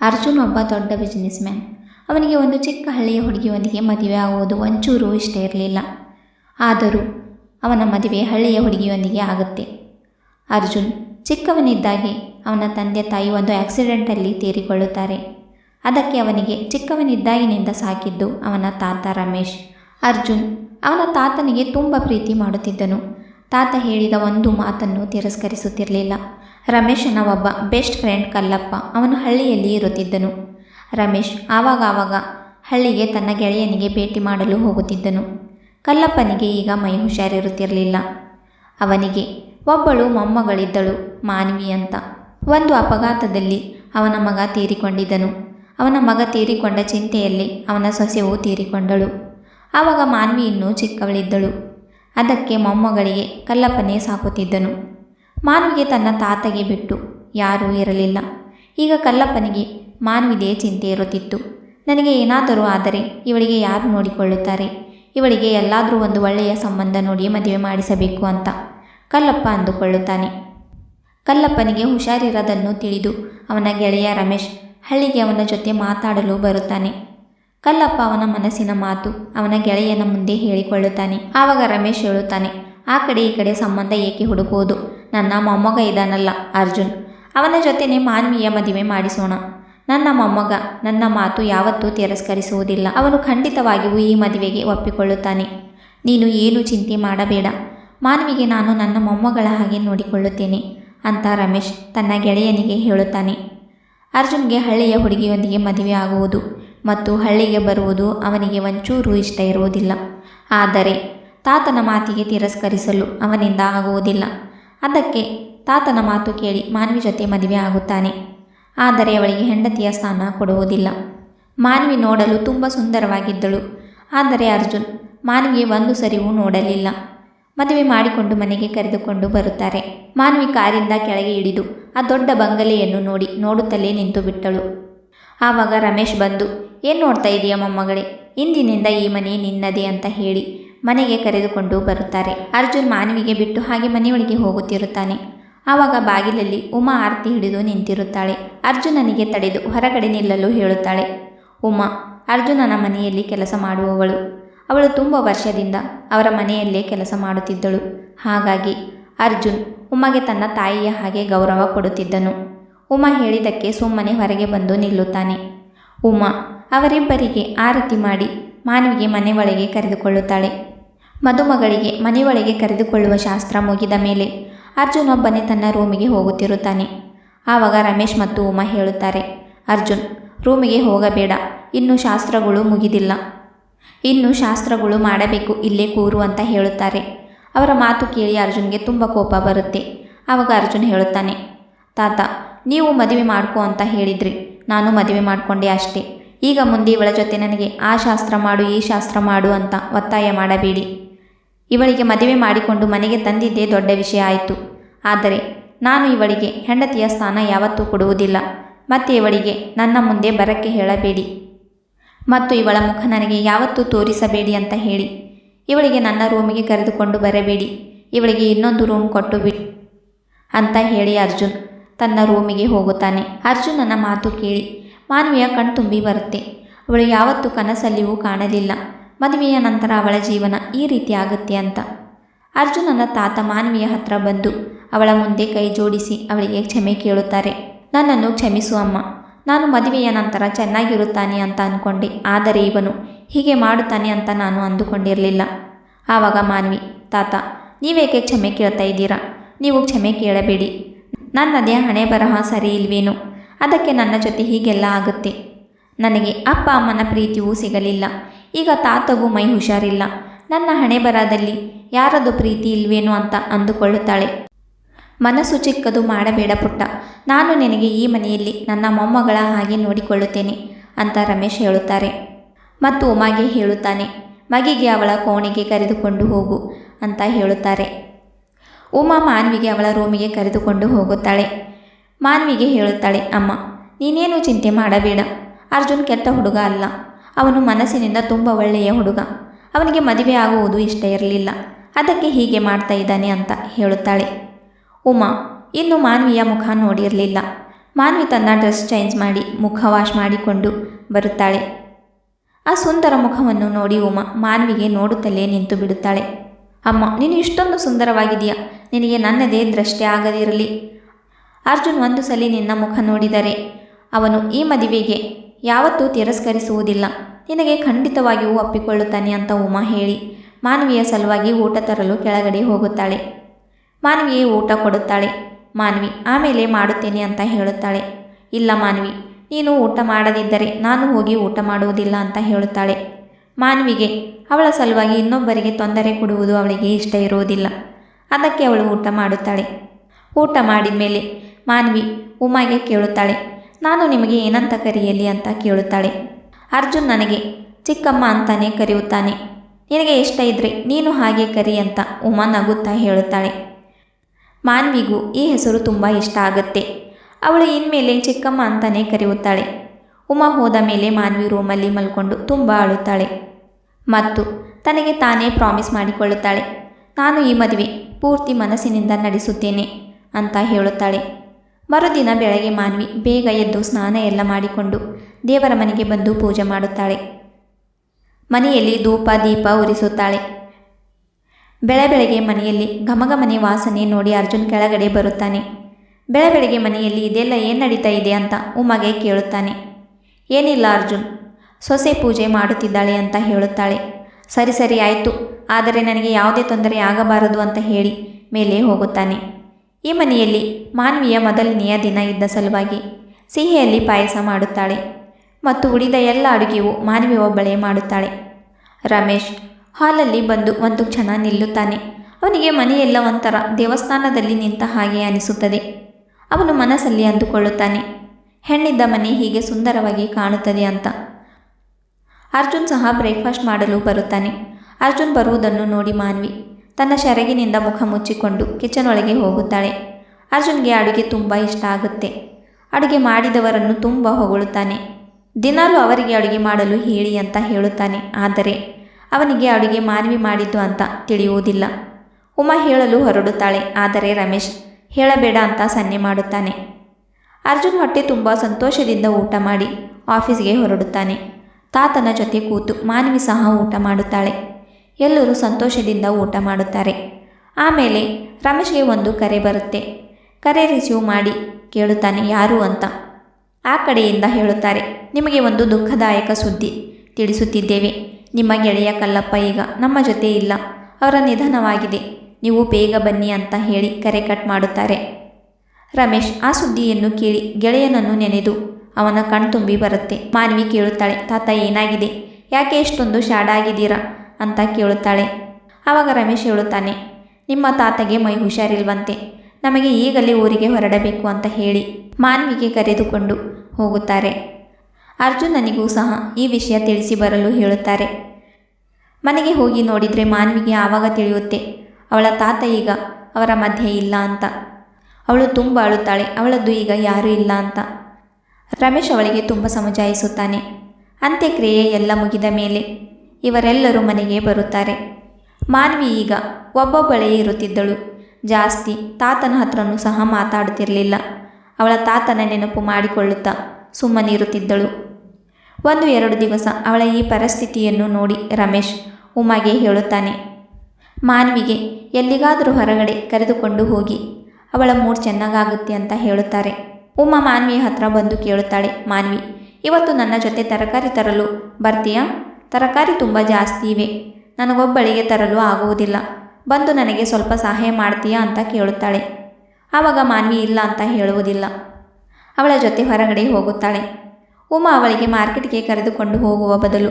ಅರ್ಜುನ್ ಒಬ್ಬ ದೊಡ್ಡ business man ಅವನಿಗೆ ಒಂದು ಚಿಕ್ಕ ಹಳ್ಳಿಯ ಹುಡುಗಿಯೊಂದಿಗೆ ಮದುವೆ ಆಗುವುದು ಒಂಚೂರು ಇಷ್ಟ ಇರಲಿಲ್ಲ. ಆದರೂ ಅವನ ಮದುವೆ ಹಳ್ಳಿಯ ಹುಡುಗಿಯೊಂದಿಗೆ ಆಗುತ್ತೆ. ಅರ್ಜುನ್ ಚಿಕ್ಕವನಿದ್ದಾಗೆ ಅವನ ತಂದೆ ತಾಯಿ ಒಂದು ಆಕ್ಸಿಡೆಂಟಲ್ಲಿ ತೀರಿಕೊಳ್ಳುತ್ತಾರೆ. ಅದಕ್ಕೆ ಅವನಿಗೆ ಚಿಕ್ಕವನಿದ್ದಾಗಿನಿಂದ ಸಾಕಿದ್ದು ಅವನ ತಾತ ರಮೇಶ್. ಅರ್ಜುನ್ ಅವನ ತಾತನಿಗೆ ತುಂಬ ಪ್ರೀತಿ ಮಾಡುತ್ತಿದ್ದನು. ತಾತ ಹೇಳಿದ ಒಂದು ಮಾತನ್ನು ತಿರಸ್ಕರಿಸುತ್ತಿರಲಿಲ್ಲ. ರಮೇಶನ ಒಬ್ಬ ಬೆಸ್ಟ್ ಫ್ರೆಂಡ್ ಕಲ್ಲಪ್ಪ. ಅವನು ಹಳ್ಳಿಯಲ್ಲಿ ಇರುತ್ತಿದ್ದನು. ರಮೇಶ್ ಆವಾಗ ಆವಾಗ ಹಳ್ಳಿಗೆ ತನ್ನ ಗೆಳೆಯನಿಗೆ ಭೇಟಿ ಮಾಡಲು ಹೋಗುತ್ತಿದ್ದನು. ಕಲ್ಲಪ್ಪನಿಗೆ ಈಗ ಮೈ ಹುಷಾರಿರುತ್ತಿರಲಿಲ್ಲ. ಅವನಿಗೆ, ಒಬ್ಬಳು ಮೊಮ್ಮಗಳಿದ್ದಳು ಮಾನ್ವಿ ಅಂತ. ಒಂದು ಅಪಘಾತದಲ್ಲಿ ಅವನ ಮಗ ತೀರಿಕೊಂಡಿದ್ದನು. ಅವನ ಮಗ ತೀರಿಕೊಂಡ ಚಿಂತೆಯಲ್ಲಿ ಅವನ ಸೊಸೆಯು ತೀರಿಕೊಂಡಳು. ಆವಾಗ ಮಾನ್ವಿ ಇನ್ನೂ ಚಿಕ್ಕವಳಿದ್ದಳು. ಅದಕ್ಕೆ ಮೊಮ್ಮಗಳಿಗೆ ಕಲ್ಲಪ್ಪನೇ ಸಾಕುತ್ತಿದ್ದನು. ಮಾನ್ವಿಗೆ ತನ್ನ ತಾತಗೆ ಬಿಟ್ಟು ಯಾರೂ ಇರಲಿಲ್ಲ. ಈಗ ಕಲ್ಲಪ್ಪನಿಗೆ ಮಾನವಿದೇ ಚಿಂತೆ ಇರುತ್ತಿತ್ತು. ನನಗೆ ಏನಾದರೂ ಆದರೆ ಇವಳಿಗೆ ಯಾರು ನೋಡಿಕೊಳ್ಳುತ್ತಾರೆ? ಇವಳಿಗೆ ಎಲ್ಲಾದರೂ ಒಂದು ಒಳ್ಳೆಯ ಸಂಬಂಧ ನೋಡಿ ಮದುವೆ ಮಾಡಿಸಬೇಕು ಅಂತ. ಕಲ್ಲಪ್ಪ ಅಂದುಕೊಳ್ಳುತ್ತಾನೆ. ಕಲ್ಲಪ್ಪನಿಗೆ ಹುಷಾರಿರದನ್ನು ತಿಳಿದು ಅವನ ಗೆಳೆಯ ರಮೇಶ್ ಹಳ್ಳಿಗೆ ಅವನ ಜೊತೆ ಮಾತಾಡಲು ಬರುತ್ತಾನೆ. ಕಲ್ಲಪ್ಪ ಅವನ ಮನಸ್ಸಿನ ಮಾತು ಅವನ ಗೆಳೆಯನ ಮುಂದೆ ಹೇಳಿಕೊಳ್ಳುತ್ತಾನೆ. ಆವಾಗ ರಮೇಶ್ ಹೇಳುತ್ತಾನೆ, ಆ ಕಡೆ ಈ ಕಡೆ ಸಂಬಂಧ ಏಕೆ ಹುಡುಕುವುದು? ನನ್ನ ಮೊಮ್ಮಗ ಇದ್ದಾನಲ್ಲ ಅರ್ಜುನ್. ಅವನ ಜೊತೆನೆ ಮಾನ್ವಿಯ ಮದುವೆ ಮಾಡಿಸೋಣ. ನನ್ನ ಮೊಮ್ಮಗ ನನ್ನ ಮಾತು ಯಾವತ್ತೂ ತಿರಸ್ಕರಿಸುವುದಿಲ್ಲ. ಅವನು ಖಂಡಿತವಾಗಿಯೂ ಈ ಮದುವೆಗೆ ಒಪ್ಪಿಕೊಳ್ಳುತ್ತಾನೆ. ನೀನು ಏನು ಚಿಂತೆ ಮಾಡಬೇಡ. ಮಾನ್ವಿಗೆ ನಾನು ನನ್ನ ಮೊಮ್ಮಗಳ ಹಾಗೆ ನೋಡಿಕೊಳ್ಳುತ್ತೇನೆ ಅಂತ ರಮೇಶ್ ತನ್ನ ಗೆಳೆಯನಿಗೆ ಹೇಳುತ್ತಾನೆ. ಅರ್ಜುನ್ಗೆ ಹಳ್ಳಿಯ ಹುಡುಗಿಯೊಂದಿಗೆ ಮದುವೆ ಆಗುವುದು ಮತ್ತು ಹಳ್ಳಿಗೆ ಬರುವುದು ಅವನಿಗೆ ಒಂಚೂರು ಇಷ್ಟ ಇರುವುದಿಲ್ಲ. ಆದರೆ ತಾತನ ಮಾತಿಗೆ ತಿರಸ್ಕರಿಸಲು ಅವನಿಂದ ಆಗುವುದಿಲ್ಲ. ಅದಕ್ಕೆ ತಾತನ ಮಾತು ಕೇಳಿ ಮಾನ್ವಿ ಜೊತೆ ಮದುವೆ ಆಗುತ್ತಾನೆ. ಆದರೆ ಅವಳಿಗೆ ಹೆಂಡತಿಯ ಸ್ಥಾನ ಕೊಡುವುದಿಲ್ಲ. ಮಾನ್ವಿ ನೋಡಲು ತುಂಬ ಸುಂದರವಾಗಿದ್ದಳು. ಆದರೆ ಅರ್ಜುನ್, ಮಾನವಿಗೆ ಒಂದು ಸರಿವೂ ನೋಡಲಿಲ್ಲ. ಮದುವೆ ಮಾಡಿಕೊಂಡು ಮನೆಗೆ ಕರೆದುಕೊಂಡು ಬರುತ್ತಾರೆ. ಮಾನ್ವಿ ಕಾರಿಂದ ಕೆಳಗೆ ಇಳಿದು ಆ ದೊಡ್ಡ ಬಂಗಲೆಯನ್ನು ನೋಡಿ ನೋಡುತ್ತಲೇ ನಿಂತು ಬಿಟ್ಟಳು. ಆವಾಗ ರಮೇಶ್ ಬಂದು, ಏನು ನೋಡ್ತಾ ಇದೆಯಾ ಮೊಮ್ಮಗಳೇ? ಇಂದಿನಿಂದ ಈ ಮನೆ ನಿನ್ನದೇ ಅಂತ ಹೇಳಿ ಮನೆಗೆ ಕರೆದುಕೊಂಡು ಬರುತ್ತಾರೆ. ಅರ್ಜುನ್ ಮಾನವಿಗೆ ಬಿಟ್ಟು ಹಾಗೆ ಮನೆಯೊಳಗೆ ಹೋಗುತ್ತಿರುತ್ತಾನೆ. ಆವಾಗ ಬಾಗಿಲಲ್ಲಿ ಉಮಾ ಆರತಿ ಹಿಡಿದು ನಿಂತಿರುತ್ತಾಳೆ. ಅರ್ಜುನನಿಗೆ ತಡೆದು ಹೊರಗಡೆ ನಿಲ್ಲಲು ಹೇಳುತ್ತಾಳೆ. ಉಮಾ, ಅರ್ಜುನನ ಮನೆಯಲ್ಲಿ ಕೆಲಸ ಮಾಡುವವಳು. ಅವಳು ತುಂಬ ವರ್ಷದಿಂದ ಅವರ ಮನೆಯಲ್ಲೇ ಕೆಲಸ ಮಾಡುತ್ತಿದ್ದಳು. ಹಾಗಾಗಿ ಅರ್ಜುನ್ ಉಮಾಗೆ ತನ್ನ ತಾಯಿಯ ಹಾಗೆ ಗೌರವ ಕೊಡುತ್ತಿದ್ದನು. ಉಮಾ ಹೇಳಿದ್ದಕ್ಕೆ ಸುಮ್ಮನೆ ಹೊರಗೆ ಬಂದು ನಿಲ್ಲುತ್ತಾನೆ. ಉಮಾ, ಅವರಿಬ್ಬರಿಗೆ ಆರತಿ ಮಾಡಿ ಮಾನವಿಗೆ ಮನೆ ಒಳಗೆ ಕರೆದುಕೊಳ್ಳುತ್ತಾಳೆ. ಮದುಮಗಳಿಗೆ, ಮನೆಯೊಳಗೆ ಕರೆದುಕೊಳ್ಳುವ ಶಾಸ್ತ್ರ ಮುಗಿದ ಮೇಲೆ ಅರ್ಜುನ್ ಒಬ್ಬನೇ ತನ್ನ ರೂಮಿಗೆ ಹೋಗುತ್ತಿರುತ್ತಾನೆ. ಆವಾಗ ರಮೇಶ್ ಮತ್ತು ಉಮಾ ಹೇಳುತ್ತಾರೆ, ಅರ್ಜುನ್, ರೂಮಿಗೆ ಹೋಗಬೇಡ, ಇನ್ನು ಶಾಸ್ತ್ರಗಳು ಮುಗಿದಿಲ್ಲ. ಇನ್ನು ಶಾಸ್ತ್ರಗಳು ಮಾಡಬೇಕು, ಇಲ್ಲೇ ಕೂರು ಅಂತ ಹೇಳುತ್ತಾರೆ. ಅವರ ಮಾತು ಕೇಳಿ ಅರ್ಜುನ್ಗೆ ತುಂಬ ಕೋಪ ಬರುತ್ತೆ. ಆವಾಗ ಅರ್ಜುನ್ ಹೇಳುತ್ತಾನೆ, ತಾತ, ನೀವು ಮದುವೆ ಮಾಡ್ಕೋ ಅಂತ ಹೇಳಿದ್ರಿ. ನಾನು ಮದುವೆ ಮಾಡಿಕೊಂಡೆ ಅಷ್ಟೇ. ಈಗ ಮುಂದೆ ಇವಳ ಜೊತೆ ನನಗೆ ಆ ಶಾಸ್ತ್ರ ಮಾಡು, ಈ ಶಾಸ್ತ್ರ ಮಾಡು ಅಂತ ಒತ್ತಾಯ ಮಾಡಬೇಡಿ. ಇವಳಿಗೆ ಮದುವೆ ಮಾಡಿಕೊಂಡು ಮನೆಗೆ ತಂದಿದ್ದೇ ದೊಡ್ಡ ವಿಷಯ ಆಯಿತು. ಆದರೆ ನಾನು ಇವಳಿಗೆ ಹೆಂಡತಿಯ ಸ್ಥಾನ ಯಾವತ್ತೂ ಕೊಡುವುದಿಲ್ಲ. ಮತ್ತು ಇವಳಿಗೆ ನನ್ನ ಮುಂದೆ ಬರಕ್ಕೆ ಹೇಳಬೇಡಿ. ಮತ್ತು ಇವಳ ಮುಖ ನನಗೆ ಯಾವತ್ತೂ ತೋರಿಸಬೇಡಿ ಅಂತ ಹೇಳಿ. ಇವಳಿಗೆ ನನ್ನ ರೂಮಿಗೆ ಕರೆದುಕೊಂಡು ಬರಬೇಡಿ. ಇವಳಿಗೆ ಇನ್ನೊಂದು ರೂಮ್ ಕೊಟ್ಟು ಬಿಡಿ ಅಂತ ಹೇಳಿ ಅರ್ಜುನ್ ತನ್ನ ರೂಮಿಗೆ ಹೋಗುತ್ತಾನೆ. ಅರ್ಜುನನ ಮಾತು ಕೇಳಿ ಮಾನವಿಯ ಕಣ್ತುಂಬಿ ಬರುತ್ತೆ. ಅವಳು ಯಾವತ್ತೂ ಕನಸಲ್ಲಿಯೂ ಕಾಣಲಿಲ್ಲ. ಮದುವೆಯ ನಂತರ ಅವಳ ಜೀವನ ಈ ರೀತಿ ಆಗುತ್ತೆ ಅಂತ. ಅರ್ಜುನನ ತಾತ ಮಾನವಿಯ ಹತ್ರ ಬಂದು ಅವಳ ಮುಂದೆ ಕೈ ಜೋಡಿಸಿ ಅವಳಿಗೆ ಕ್ಷಮೆ ಕೇಳುತ್ತಾರೆ. ನನ್ನನ್ನು ಕ್ಷಮಿಸು ಅಮ್ಮ. ನಾನು ಮದುವೆಯ ನಂತರ ಚೆನ್ನಾಗಿರುತ್ತಾನೆ ಅಂತ ಅಂದ್ಕೊಂಡೆ ಆದರೆ ಇವನು ಹೀಗೆ ಮಾಡುತ್ತಾನೆ ಅಂತ ನಾನು ಅಂದುಕೊಂಡಿರಲಿಲ್ಲ. ಆವಾಗ ಮಾನ್ವಿ, ತಾತ, ನೀವೇಕೆ ಕ್ಷಮೆ ಕೇಳ್ತಾ ಇದ್ದೀರಾ? ನೀವು ಕ್ಷಮೆ ಕೇಳಬೇಡಿ. ನನ್ನದೇ ಹಣೆ ಬರಹ ಸರಿ ಇಲ್ವೇನು? ಅದಕ್ಕೆ ನನ್ನ ಜೊತೆ ಹೀಗೆಲ್ಲ ಆಗುತ್ತೆ. ನನಗೆ ಅಪ್ಪ ಅಮ್ಮನ ಪ್ರೀತಿಯೂ ಸಿಗಲಿಲ್ಲ. ಈಗ ತಾತಗೂ ಮೈ ಹುಷಾರಿಲ್ಲ. ನನ್ನ ಹಣೆ ಬರದಲ್ಲಿ ಯಾರದು ಪ್ರೀತಿ ಇಲ್ವೇನೋ ಅಂತ ಅಂದುಕೊಳ್ಳುತ್ತಾಳೆ. ಮನಸ್ಸು ಚಿಕ್ಕದು ಮಾಡಬೇಡ ಪುಟ್ಟ. ನಾನು ನಿನಗೆ ಈ ಮನೆಯಲ್ಲಿ ನನ್ನ ಮೊಮ್ಮಗಳ ಹಾಗೆ ನೋಡಿಕೊಳ್ಳುತ್ತೇನೆ ಅಂತ ರಮೇಶ್ ಹೇಳುತ್ತಾರೆ. ಮತ್ತು ಉಮಾಗೆ ಹೇಳುತ್ತಾನೆ, ಮಗಿಗೆ ಅವಳ ಕೋಣೆಗೆ ಕರೆದುಕೊಂಡು ಹೋಗು ಅಂತ ಹೇಳುತ್ತಾರೆ. ಉಮಾ ಮಾನ್ವಿಗೆ ಅವಳ ರೂಮಿಗೆ ಕರೆದುಕೊಂಡು ಹೋಗುತ್ತಾಳೆ. ಮಾನ್ವಿಗೆ ಹೇಳುತ್ತಾಳೆ, ಅಮ್ಮ, ನೀನೇನು ಚಿಂತೆ ಮಾಡಬೇಡ. ಅರ್ಜುನ್ ಕೆಟ್ಟ ಹುಡುಗ ಅಲ್ಲ. ಅವನು ಮನಸ್ಸಿನಿಂದ ತುಂಬ ಒಳ್ಳೆಯ ಹುಡುಗ. ಅವನಿಗೆ ಮದುವೆ ಆಗುವುದು ಇಷ್ಟ ಇರಲಿಲ್ಲ. ಅದಕ್ಕೆ ಹೀಗೆ ಮಾಡ್ತಾ ಇದ್ದಾನೆ ಅಂತ ಹೇಳುತ್ತಾಳೆ. ಉಮಾ, ಇನ್ನು ಮಾನ್ವಿಯ ಮುಖ ನೋಡಿರಲಿಲ್ಲ. ಮಾನ್ವಿ ತನ್ನ ಡ್ರೆಸ್ ಚೇಂಜ್ ಮಾಡಿ, ಮುಖ ವಾಶ್ ಮಾಡಿಕೊಂಡು ಬರುತ್ತಾಳೆ. ಆ ಸುಂದರ ಮುಖವನ್ನು ನೋಡಿ ಉಮಾ ಮಾನ್ವಿಗೆ ನೋಡುತ್ತಲೇ ನಿಂತು ಬಿಡುತ್ತಾಳೆ. ಅಮ್ಮ, ನೀನು ಇಷ್ಟೊಂದು ಸುಂದರವಾಗಿದೆಯಾ ನಿನಗೆ ನನ್ನದೇ ದೃಷ್ಟಿ ಆಗದಿರಲಿ. ಅರ್ಜುನ್ ಒಂದು ಸಲ ನಿನ್ನ ಮುಖ ನೋಡಿದರೆ ಅವನು ಈ ಮದುವೆಗೆ ಯಾವತ್ತೂ ತಿರಸ್ಕರಿಸುವುದಿಲ್ಲ. ನಿನಗೆ ಖಂಡಿತವಾಗಿಯೂ ಒಪ್ಪಿಕೊಳ್ಳುತ್ತಾನೆ ಅಂತ ಉಮಾ ಹೇಳಿ. ಮಾನವಿಯ ಸಲುವಾಗಿ ಊಟ ತರಲು ಕೆಳಗಡೆ ಹೋಗುತ್ತಾಳೆ. ಮಾನವಿ ಊಟ ಕೊಡುತ್ತಾಳೆ. ಮಾನವಿ, ಆಮೇಲೆ ಮಾಡುತ್ತೇನೆ ಅಂತ ಹೇಳುತ್ತಾಳೆ. ಇಲ್ಲ ಮಾನವಿ, ನೀನು ಊಟ ಮಾಡದಿದ್ದರೆ ನಾನು ಹೋಗಿ ಊಟ ಮಾಡುವುದಿಲ್ಲ ಅಂತ ಹೇಳುತ್ತಾಳೆ. ಮಾನವಿಗೆ, ಅವಳ ಸಲುವಾಗಿ ಇನ್ನೊಬ್ಬರಿಗೆ ತೊಂದರೆ ಕೊಡುವುದು ಅವಳಿಗೆ ಇಷ್ಟ ಇರುವುದಿಲ್ಲ. ಅದಕ್ಕೆ ಅವಳು ಊಟ ಮಾಡುತ್ತಾಳೆ. ಊಟ ಮಾಡಿದ ಮೇಲೆ ಮಾನವಿ ಉಮಾಗೆ ಕೇಳುತ್ತಾಳೆ ನಾನು ನಿಮಗೆ ಏನಂತ ಕರೆಯಲಿ ಅಂತ ಕೇಳುತ್ತಾಳೆ. ಅರ್ಜುನ್ ನನಗೆ, ಚಿಕ್ಕಮ್ಮ ಅಂತಾನೆ ಕರೆಯುತ್ತಾನೆ. ನಿನಗೆ ಇಷ್ಟ ಇದ್ದರೆ ನೀನು ಹಾಗೆ ಕರಿ ಅಂತ ಉಮಾ ನಗುತ್ತಾ ಹೇಳುತ್ತಾಳೆ. ಮಾನ್ವಿಗೂ ಈ ಹೆಸರು ತುಂಬ ಇಷ್ಟ ಆಗುತ್ತೆ. ಅವಳು ಇನ್ಮೇಲೆ ಚಿಕ್ಕಮ್ಮ ಅಂತಾನೆ ಕರೆಯುತ್ತಾಳೆ. ಉಮಾ ಹೋದ ಮೇಲೆ ಮಾನ್ವಿ ರೂಮಲ್ಲಿ ಮಲ್ಕೊಂಡು ತುಂಬ ಅಳುತ್ತಾಳೆ. ಮತ್ತು ತನಗೆ ತಾನೇ ಪ್ರಾಮಿಸ್ ಮಾಡಿಕೊಳ್ಳುತ್ತಾಳೆ. ನಾನು ಈ ಮದುವೆ ಪೂರ್ತಿ ಮನಸ್ಸಿನಿಂದ ನಡೆಸುತ್ತೇನೆ ಅಂತ ಹೇಳುತ್ತಾಳೆ. ಮರುದಿನ ಬೆಳಗ್ಗೆ ಮಾನ್ವಿ ಬೇಗ ಎದ್ದು ಸ್ನಾನ ಎಲ್ಲ ಮಾಡಿಕೊಂಡು ದೇವರ ಮನೆಗೆ ಬಂದು ಪೂಜೆ ಮಾಡುತ್ತಾಳೆ. ಮನೆಯಲ್ಲಿ ಧೂಪ, ದೀಪ ಉರಿಸುತ್ತಾಳೆ. ಬೆಳೆ ಬೆಳಗ್ಗೆ ಮನೆಯಲ್ಲಿ ಘಮಘಮನೆ ವಾಸನೆ ನೋಡಿ ಅರ್ಜುನ್ ಕೆಳಗಡೆ ಬರುತ್ತಾನೆ. ಬೆಳೆ ಬೆಳಗ್ಗೆ ಮನೆಯಲ್ಲಿ ಇದೆಲ್ಲ ಏನು ನಡೀತಾ ಇದೆ ಅಂತ ಉಮಗೆ ಕೇಳುತ್ತಾನೆ. ಏನಿಲ್ಲ ಅರ್ಜುನ್, ಸೊಸೆ ಪೂಜೆ ಮಾಡುತ್ತಿದ್ದಾಳೆ ಅಂತ ಹೇಳುತ್ತಾಳೆ. ಸರಿ ಸರಿ ಆಯಿತು, ಆದರೆ ನನಗೆ ಯಾವುದೇ ತೊಂದರೆ ಆಗಬಾರದು ಅಂತ ಹೇಳಿ ಮೇಲೆ ಹೋಗುತ್ತಾನೆ. ಈ ಮನೆಯಲ್ಲಿ ಮಾನ್ವಿಯ ಮೊದಲನೆಯ ದಿನ ಇದ್ದ ಸಲುವಾಗಿ ಸಿಹಿಯಲ್ಲಿ ಪಾಯಸ ಮಾಡುತ್ತಾಳೆ ಮತ್ತು ಉಳಿದ ಎಲ್ಲ ಅಡುಗೆಯೂ ಮಾನ್ವಿ ಒಬ್ಬಳೇ ಮಾಡುತ್ತಾಳೆ. ರಮೇಶ್ ಹಾಲಲ್ಲಿ ಬಂದು ಒಂದು ಕ್ಷಣ ನಿಲ್ಲುತ್ತಾನೆ. ಅವನಿಗೆ ಮನೆಯೆಲ್ಲ ಒಂಥರ ದೇವಸ್ಥಾನದಲ್ಲಿ ನಿಂತ ಹಾಗೆ ಅನಿಸುತ್ತದೆ. ಅವನು ಮನಸ್ಸಲ್ಲಿ ಅಂದುಕೊಳ್ಳುತ್ತಾನೆ, ಹೆಣ್ಣಿದ್ದ ಮನೆ ಹೀಗೆ ಸುಂದರವಾಗಿ ಕಾಣುತ್ತದೆ ಅಂತ. ಅರ್ಜುನ್ ಸಹ ಬ್ರೇಕ್ಫಾಸ್ಟ್ ಮಾಡಲು ಬರುತ್ತಾನೆ. ಅರ್ಜುನ್ ಬರುವುದನ್ನು ನೋಡಿ ಮಾನ್ವಿ ತನ್ನ ಶರಗಿನಿಂದ ಮುಖ ಮುಚ್ಚಿಕೊಂಡು ಕಿಚನ್ ಒಳಗೆ ಹೋಗುತ್ತಾಳೆ. ಅರ್ಜುನ್ಗೆ ಅಡುಗೆ ತುಂಬ ಇಷ್ಟ ಆಗುತ್ತೆ. ಅಡುಗೆ ಮಾಡಿದವರನ್ನು ತುಂಬ ಹೊಗಳುತ್ತಾನೆ. ದಿನಾಲೂ ಅವರಿಗೆ ಅಡುಗೆ ಮಾಡಲು ಹೇಳಿ ಅಂತ ಹೇಳುತ್ತಾನೆ. ಆದರೆ ಅವನಿಗೆ ಅಡುಗೆ ಮಾನವಿ ಮಾಡಿದ್ದು ಅಂತ ತಿಳಿಯುವುದಿಲ್ಲ. ಉಮಾ ಹೇಳಲು ಹೊರಡುತ್ತಾಳೆ. ಆದರೆ ರಮೇಶ್ ಹೇಳಬೇಡ ಅಂತ ಸನ್ನೆ ಮಾಡುತ್ತಾನೆ. ಅರ್ಜುನ್ ಹೊಟ್ಟೆ ತುಂಬ ಸಂತೋಷದಿಂದ ಊಟ ಮಾಡಿ ಆಫೀಸ್ಗೆ ಹೊರಡುತ್ತಾನೆ. ತಾತನ ಜೊತೆ ಕೂತು ಮಾನವಿ ಸಹ ಊಟ ಮಾಡುತ್ತಾಳೆ. ಎಲ್ಲರೂ ಸಂತೋಷದಿಂದ ಊಟ ಮಾಡುತ್ತಾರೆ. ಆಮೇಲೆ ರಮೇಶ್ಗೆ ಒಂದು ಕರೆ ಬರುತ್ತೆ. ಕರೆ ರಿಸೀವ್ ಮಾಡಿ ಕೇಳುತ್ತಾನೆ ಯಾರು ಅಂತ. ಆ ಕಡೆಯಿಂದ ಹೇಳುತ್ತಾರೆ, ನಿಮಗೆ ಒಂದು ದುಃಖದಾಯಕ ಸುದ್ದಿ ತಿಳಿಸುತ್ತಿದ್ದೇವೆ. ನಿಮ್ಮ ಗೆಳೆಯ ಕಲ್ಲಪ್ಪ ಈಗ ನಮ್ಮ ಜೊತೆ ಇಲ್ಲ. ಅವರ ನಿಧನವಾಗಿದೆ. ನೀವು ಬೇಗ ಬನ್ನಿ ಅಂತ ಹೇಳಿ ಕರೆ ಕಟ್ ಮಾಡುತ್ತಾರೆ. ರಮೇಶ್ ಆ ಸುದ್ದಿಯನ್ನು ಕೇಳಿ ಗೆಳೆಯನನ್ನು ನೆನೆದು ಅವನ ಕಣ್ತುಂಬಿ ಬರುತ್ತೆ. ಮಾನವಿ ಕೇಳುತ್ತಾಳೆ, ತಾತ ಏನಾಗಿದೆ? ಯಾಕೆ ಇಷ್ಟೊಂದು ಶಾಡಾಗಿದ್ದೀರಾ? ಅಂತ ಕೇಳುತ್ತಾಳೆ. ಆವಾಗ ರಮೇಶ್ ಹೇಳುತ್ತಾನೆ, ನಿಮ್ಮ ತಾತಗೆ ಮೈ ಹುಷಾರಿಲ್ವಂತೆ, ನಮಗೆ ಈಗಲೇ ಊರಿಗೆ ಹೊರಡಬೇಕು ಅಂತ ಹೇಳಿ, ಮಾನ್ವಿಗೆ ಕರೆದುಕೊಂಡು ಹೋಗುತ್ತಾರೆ. ಅರ್ಜುನನಿಗೂ ಸಹ ಈ ವಿಷಯ ತಿಳಿಸಿ ಬರಲು ಹೇಳುತ್ತಾರೆ. ಮನೆಗೆ ಹೋಗಿ ನೋಡಿದರೆ ಮಾನ್ವಿಗೆ ಆವಾಗ ತಿಳಿಯುತ್ತೆ, ಅವಳ ತಾತ ಈಗ ಅವರ ಮಧ್ಯೆ ಇಲ್ಲ ಅಂತ. ಅವಳು ತುಂಬ ಅಳುತ್ತಾಳೆ, ಅವಳದ್ದು ಈಗ ಯಾರೂ ಇಲ್ಲ ಅಂತ. ರಮೇಶ್ ಅವಳಿಗೆ ತುಂಬ ಸಮಜಾಯಿಸುತ್ತಾನೆ. ಅಂತ್ಯಕ್ರಿಯೆ ಎಲ್ಲ ಮುಗಿದ ಮೇಲೆ ಇವರೆಲ್ಲರೂ ಮನೆಗೆ ಬರುತ್ತಾರೆ. ಮಾನ್ವಿ ಈಗ ಒಬ್ಬೊಬ್ಬಳೇ ಇರುತ್ತಿದ್ದಳು. ಜಾಸ್ತಿ ತಾತನ ಹತ್ರನೂ ಸಹ ಮಾತಾಡುತ್ತಿರಲಿಲ್ಲ. ಅವಳ ತಾತನ ನೆನಪು ಮಾಡಿಕೊಳ್ಳುತ್ತಾ ಸುಮ್ಮನಿರುತ್ತಿದ್ದಳು ಒಂದು ಎರಡು ದಿವಸ ಅವಳ ಈ ಪರಿಸ್ಥಿತಿಯನ್ನು ನೋಡಿ ರಮೇಶ್ ಉಮಾಗೆ ಹೇಳುತ್ತಾನೆ, ಮಾನ್ವಿಗೆ ಎಲ್ಲಿಗಾದರೂ ಹೊರಗಡೆ ಕರೆದುಕೊಂಡು ಹೋಗಿ, ಅವಳ ಮೂಡ್ ಚೆನ್ನಾಗಾಗುತ್ತೆ ಅಂತ ಹೇಳುತ್ತಾರೆ. ಉಮಾ ಮಾನ್ವಿಯ ಹತ್ರ ಬಂದು ಕೇಳುತ್ತಾಳೆ, ಮಾನ್ವಿ, ಇವತ್ತು ನನ್ನ ಜೊತೆ ತರಕಾರಿ ತರಲು ಬರ್ತೀಯಾ? ತರಕಾರಿ ತುಂಬ ಜಾಸ್ತಿ ಇವೆ. ನನಗೊಬ್ಬಳಿಗೆ ತರಲು ಆಗುವುದಿಲ್ಲ. ಬಂದು ನನಗೆ ಸ್ವಲ್ಪ ಸಹಾಯ ಮಾಡ್ತೀಯಾ ಅಂತ ಕೇಳುತ್ತಾಳೆ. ಆವಾಗ ಮಾನ್ವಿ ಇಲ್ಲ ಅಂತ ಹೇಳುವುದಿಲ್ಲ. ಅವಳ ಜೊತೆ ಹೊರಗಡೆ ಹೋಗುತ್ತಾಳೆ. ಉಮಾ ಅವಳಿಗೆ ಮಾರ್ಕೆಟ್ಗೆ ಕರೆದುಕೊಂಡು ಹೋಗುವ ಬದಲು